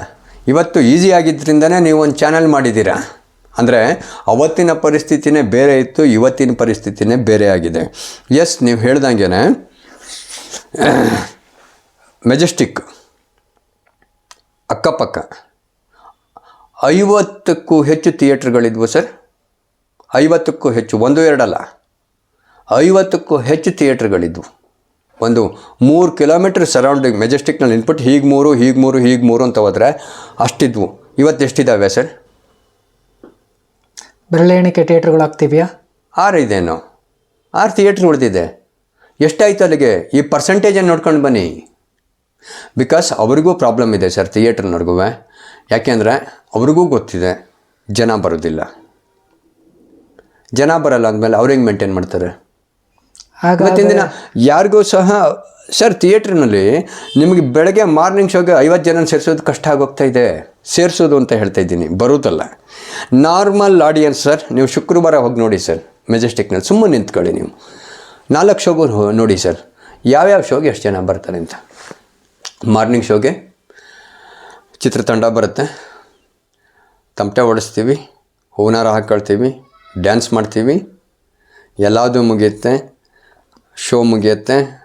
ಇವತ್ತು ಈಸಿ ಆಗಿದ್ದರಿಂದನೇ ನೀವು ಒಂದು ಚಾನಲ್ ಮಾಡಿದ್ದೀರಾ? ಅಂದರೆ ಅವತ್ತಿನ ಪರಿಸ್ಥಿತಿನೇ ಬೇರೆ ಇತ್ತು, ಇವತ್ತಿನ ಪರಿಸ್ಥಿತಿನೇ ಬೇರೆ ಆಗಿದೆ. ಎಸ್ ನೀವು ಹೇಳ್ದಂಗೆ ಮೆಜೆಸ್ಟಿಕ್ ಅಕ್ಕಪಕ್ಕ. ಐವತ್ತಕ್ಕೂ ಹೆಚ್ಚು ಥಿಯೇಟ್ರ್ಗಳಿದ್ವು ಸರ್. ಐವತ್ತಕ್ಕೂ ಹೆಚ್ಚು ಒಂದು ಎರಡಲ್ಲ. ಐವತ್ತಕ್ಕೂ ಹೆಚ್ಚು ಥಿಯೇಟ್ರ್ಗಳಿದ್ವು. ಒಂದು ಮೂರು ಕಿಲೋಮೀಟ್ರ್ ಸರೌಂಡಿಂಗ್ ಮೆಜೆಸ್ಟಿಕ್ನಲ್ಲಿ ಇನ್ಪುಟ್ ಹೀಗೆ ಮೂರು ಹೀಗೆ ಮೂರು ಹೀಗೆ ಮೂರು ಅಂತ ಹೋದರೆ ಅಷ್ಟಿದ್ವು. ಇವತ್ತು ಎಷ್ಟಿದ್ದಾವೆ ಸರ್? ಬೆರಳೆಣಿಕೆ ಥಿಯೇಟ್ರ್ಗಳು ಆಗ್ತಿವ್ಯಾ ಆರು ಇದೇನು. ಆರು ಥಿಯೇಟ್ರ್ ಉಳಿದಿದೆ. ಎಷ್ಟಾಯ್ತು ಅಲ್ಲಿಗೆ? ಈ ಪರ್ಸೆಂಟೇಜನ್ನು ನೋಡ್ಕೊಂಡು ಬನ್ನಿ. ಬಿಕಾಸ್ ಅವರಿಗೂ ಪ್ರಾಬ್ಲಮ್ ಇದೆ ಸರ್ ಥಿಯೇಟ್ರ್ನವ್ರಿಗೂ ಯಾಕೆಂದರೆ ಅವ್ರಿಗೂ ಗೊತ್ತಿದೆ ಜನ ಬರೋದಿಲ್ಲ. ಜನ ಬರಲ್ಲ ಅಂದಮೇಲೆ ಅವ್ರು ಹೆಂಗೆ ಮೇಂಟೈನ್ ಮಾಡ್ತಾರೆ? ಇವತ್ತಿನ ದಿನ ಯಾರಿಗೂ ಸಹ ಸರ್ ಥಿಯೇಟ್ರ್ನಲ್ಲಿ ನಿಮಗೆ ಬೆಳಗ್ಗೆ ಮಾರ್ನಿಂಗ್ ಶೋಗೆ ಐವತ್ತು ಜನ ಸೇರಿಸೋದು ಕಷ್ಟ ಆಗೋಗ್ತಾ ಇದೆ. ಸೇರಿಸೋದು ಅಂತ ಹೇಳ್ತಾ ಇದ್ದೀನಿ ಬರೋದಲ್ಲ ನಾರ್ಮಲ್ ಆಡಿಯನ್ಸ್ ಸರ್ ನೀವು ಶುಕ್ರವಾರ ಹೋಗಿ ನೋಡಿ ಸರ್ ಮೆಜೆಸ್ಟಿಕ್ನಲ್ಲಿ ಸುಮ್ಮನೆ ನಿಂತ್ಕೊಳ್ಳಿ ನೀವು. ನಾಲ್ಕು ಶೋಗೂ ನೋಡಿ ಸರ್ ಯಾವ್ಯಾವ ಶೋಗೆ ಎಷ್ಟು ಜನ ಬರ್ತಾರೆ ಅಂತ. ಮಾರ್ನಿಂಗ್ ಶೋಗೆ ಚಿತ್ರತಂಡ ಬರುತ್ತೆ. ತಮಟೆ ಓಡಿಸ್ತೀವಿ ಹೂನಾರ ಹಾಕ್ಕೊಳ್ತೀವಿ ಡ್ಯಾನ್ಸ್ ಮಾಡ್ತೀವಿ. ಎಲ್ಲದೂ ಮುಗಿಯುತ್ತೆ ಶೋ ಮುಗಿಯುತ್ತೆ.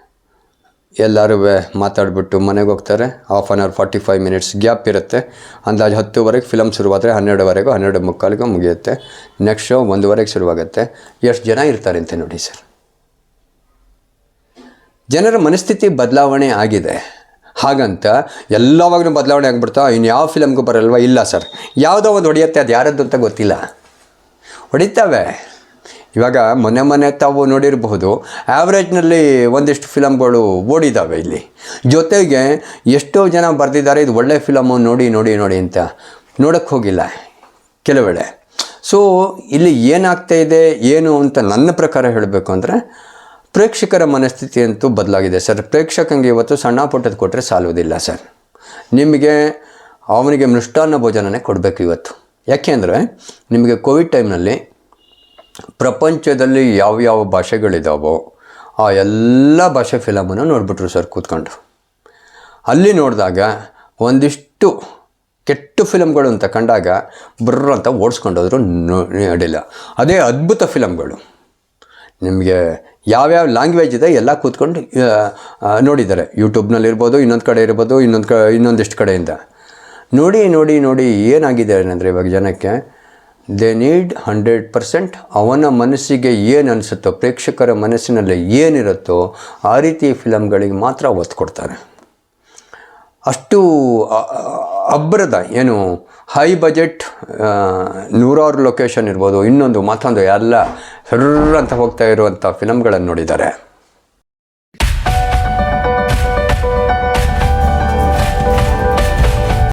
ಎಲ್ಲರೂ ಮಾತಾಡ್ಬಿಟ್ಟು ಮನೆಗೆ ಹೋಗ್ತಾರೆ. Half an hour forty five minutes gap ಇರುತ್ತೆ. ಅಂದಾಜು ಹತ್ತುವರೆಗೆ ಫಿಲಮ್ ಶುರುವಾದರೆ ಹನ್ನೆರಡುವರೆಗೂ ಹನ್ನೆರಡು ಮುಕ್ಕಾಲಿಗೂ ಮುಗಿಯುತ್ತೆ. ನೆಕ್ಸ್ಟ್ ಶೋ ಒಂದುವರೆಗೆ ಶುರುವಾಗುತ್ತೆ. ಎಷ್ಟು ಜನ ಇರ್ತಾರೆ ಅಂತ ನೋಡಿ ಸರ್. ಜನರ ಮನಸ್ಥಿತಿ ಬದಲಾವಣೆ ಆಗಿದೆ. ಹಾಗಂತ ಎಲ್ಲವಾಗಲೂ ಬದಲಾವಣೆ ಆಗಿಬಿಡ್ತಾ ಯಾವ ಫಿಲಮ್ಗೂ ಬರಲ್ವಾ? ಇಲ್ಲ ಸರ್. ಯಾವುದೋ ಒಂದು ಹೊಡೆಯುತ್ತೆ, ಅದು ಯಾರದ್ದು ಅಂತ ಗೊತ್ತಿಲ್ಲ. ಹೊಡಿತಾವೆ. ಇವಾಗ ಮೊನ್ನೆ ಮೊನ್ನೆ ತಾವು ನೋಡಿರಬಹುದು ಆ್ಯಾವ್ರೇಜ್ನಲ್ಲಿ ಒಂದಿಷ್ಟು ಫಿಲಮ್ಗಳು ಓಡಿದ್ದಾವೆ ಇಲ್ಲಿ. ಜೊತೆಗೆ ಎಷ್ಟೋ ಜನ ಬರೆದಿದ್ದಾರೆ, ಇದು ಒಳ್ಳೆ ಫಿಲಮು, ನೋಡಿ ನೋಡಿ ನೋಡಿ ಅಂತ ನೋಡೋಕ್ಕೆ ಹೋಗಿಲ್ಲ ಕೆಲವೆಡೆ ಸೊ ಇಲ್ಲಿ ಏನಾಗ್ತಾ ಇದೆ, ಏನು ಅಂತ ನನ್ನ ಪ್ರಕಾರ ಹೇಳಬೇಕು ಅಂದರೆ ಪ್ರೇಕ್ಷಕರ ಮನಸ್ಥಿತಿ ಅಂತೂ ಬದಲಾಗಿದೆ ಸರ್. ಪ್ರೇಕ್ಷಕಂಗೆ ಇವತ್ತು ಸಣ್ಣ ಪುಟ್ಟದ್ದು ಕೊಟ್ಟರೆ ಸಾಲುವುದಿಲ್ಲ ಸರ್. ನಿಮಗೆ ಅವನಿಗೆ ಮೃಷ್ಟಾನ್ನ ಭೋಜನನೇ ಕೊಡಬೇಕು ಇವತ್ತು. ಯಾಕೆಂದರೆ ನಿಮಗೆ ಕೋವಿಡ್ ಟೈಮ್ನಲ್ಲಿ ಪ್ರಪಂಚದಲ್ಲಿ ಯಾವ್ಯಾವ ಭಾಷೆಗಳಿದ್ದಾವೋ ಆ ಎಲ್ಲ ಭಾಷೆ ಫಿಲಮನ್ನು ನೋಡಿಬಿಟ್ರು ಸರ್ ಕೂತ್ಕೊಂಡು. ಅಲ್ಲಿ ನೋಡಿದಾಗ ಒಂದಿಷ್ಟು ಕೆಟ್ಟ ಫಿಲಮ್ಗಳು ಅಂತ ಕಂಡಾಗ ಬ್ರ ಅಂತ ಓಡಿಸ್ಕೊಂಡೋದ್ರು ಅಡಿಲ್ಲ ಅದೇ ಅದ್ಭುತ ಫಿಲಮ್ಗಳು ನಿಮಗೆ ಯಾವ್ಯಾವ ಲ್ಯಾಂಗ್ವೇಜ್ ಇದೆ ಎಲ್ಲ ಕೂತ್ಕೊಂಡು ನೋಡಿದ್ದಾರೆ. ಯೂಟ್ಯೂಬ್ನಲ್ಲಿರ್ಬೋದು ಇನ್ನೊಂದು ಕಡೆ ಇರ್ಬೋದು, ಇನ್ನೊಂದು ಕ, ಇನ್ನೊಂದಿಷ್ಟು ಕಡೆಯಿಂದ. ನೋಡಿ ನೋಡಿ ನೋಡಿ ಏನಾಗಿದೆ ಏನಂದರೆ ಇವಾಗ ಜನಕ್ಕೆ ದೇ ನೀಡ್ ಹಂಡ್ರೆಡ್ ಪರ್ಸೆಂಟ್ ಅವನ ಮನಸ್ಸಿಗೆ ಏನು ಅನಿಸುತ್ತೋ, ಪ್ರೇಕ್ಷಕರ ಮನಸ್ಸಿನಲ್ಲಿ ಏನಿರುತ್ತೋ ಆ ರೀತಿ ಫಿಲಮ್ಗಳಿಗೆ ಮಾತ್ರ ಒತ್ತು ಕೊಡ್ತಾರೆ ಅಷ್ಟು ಅಬ್ಬರದ ಏನು ಹೈ ಬಜೆಟ್ ನೂರಾರು ಲೊಕೇಶನ್ ಇರ್ಬೋದು. ಇನ್ನೊಂದು ಮತ್ತೊಂದು ಎಲ್ಲ ಸರ್ರ್ ಅಂತ ಹೋಗ್ತಾ ಇರುವಂಥ ಫಿಲಮ್ಗಳನ್ನು ನೋಡಿದ್ದಾರೆ.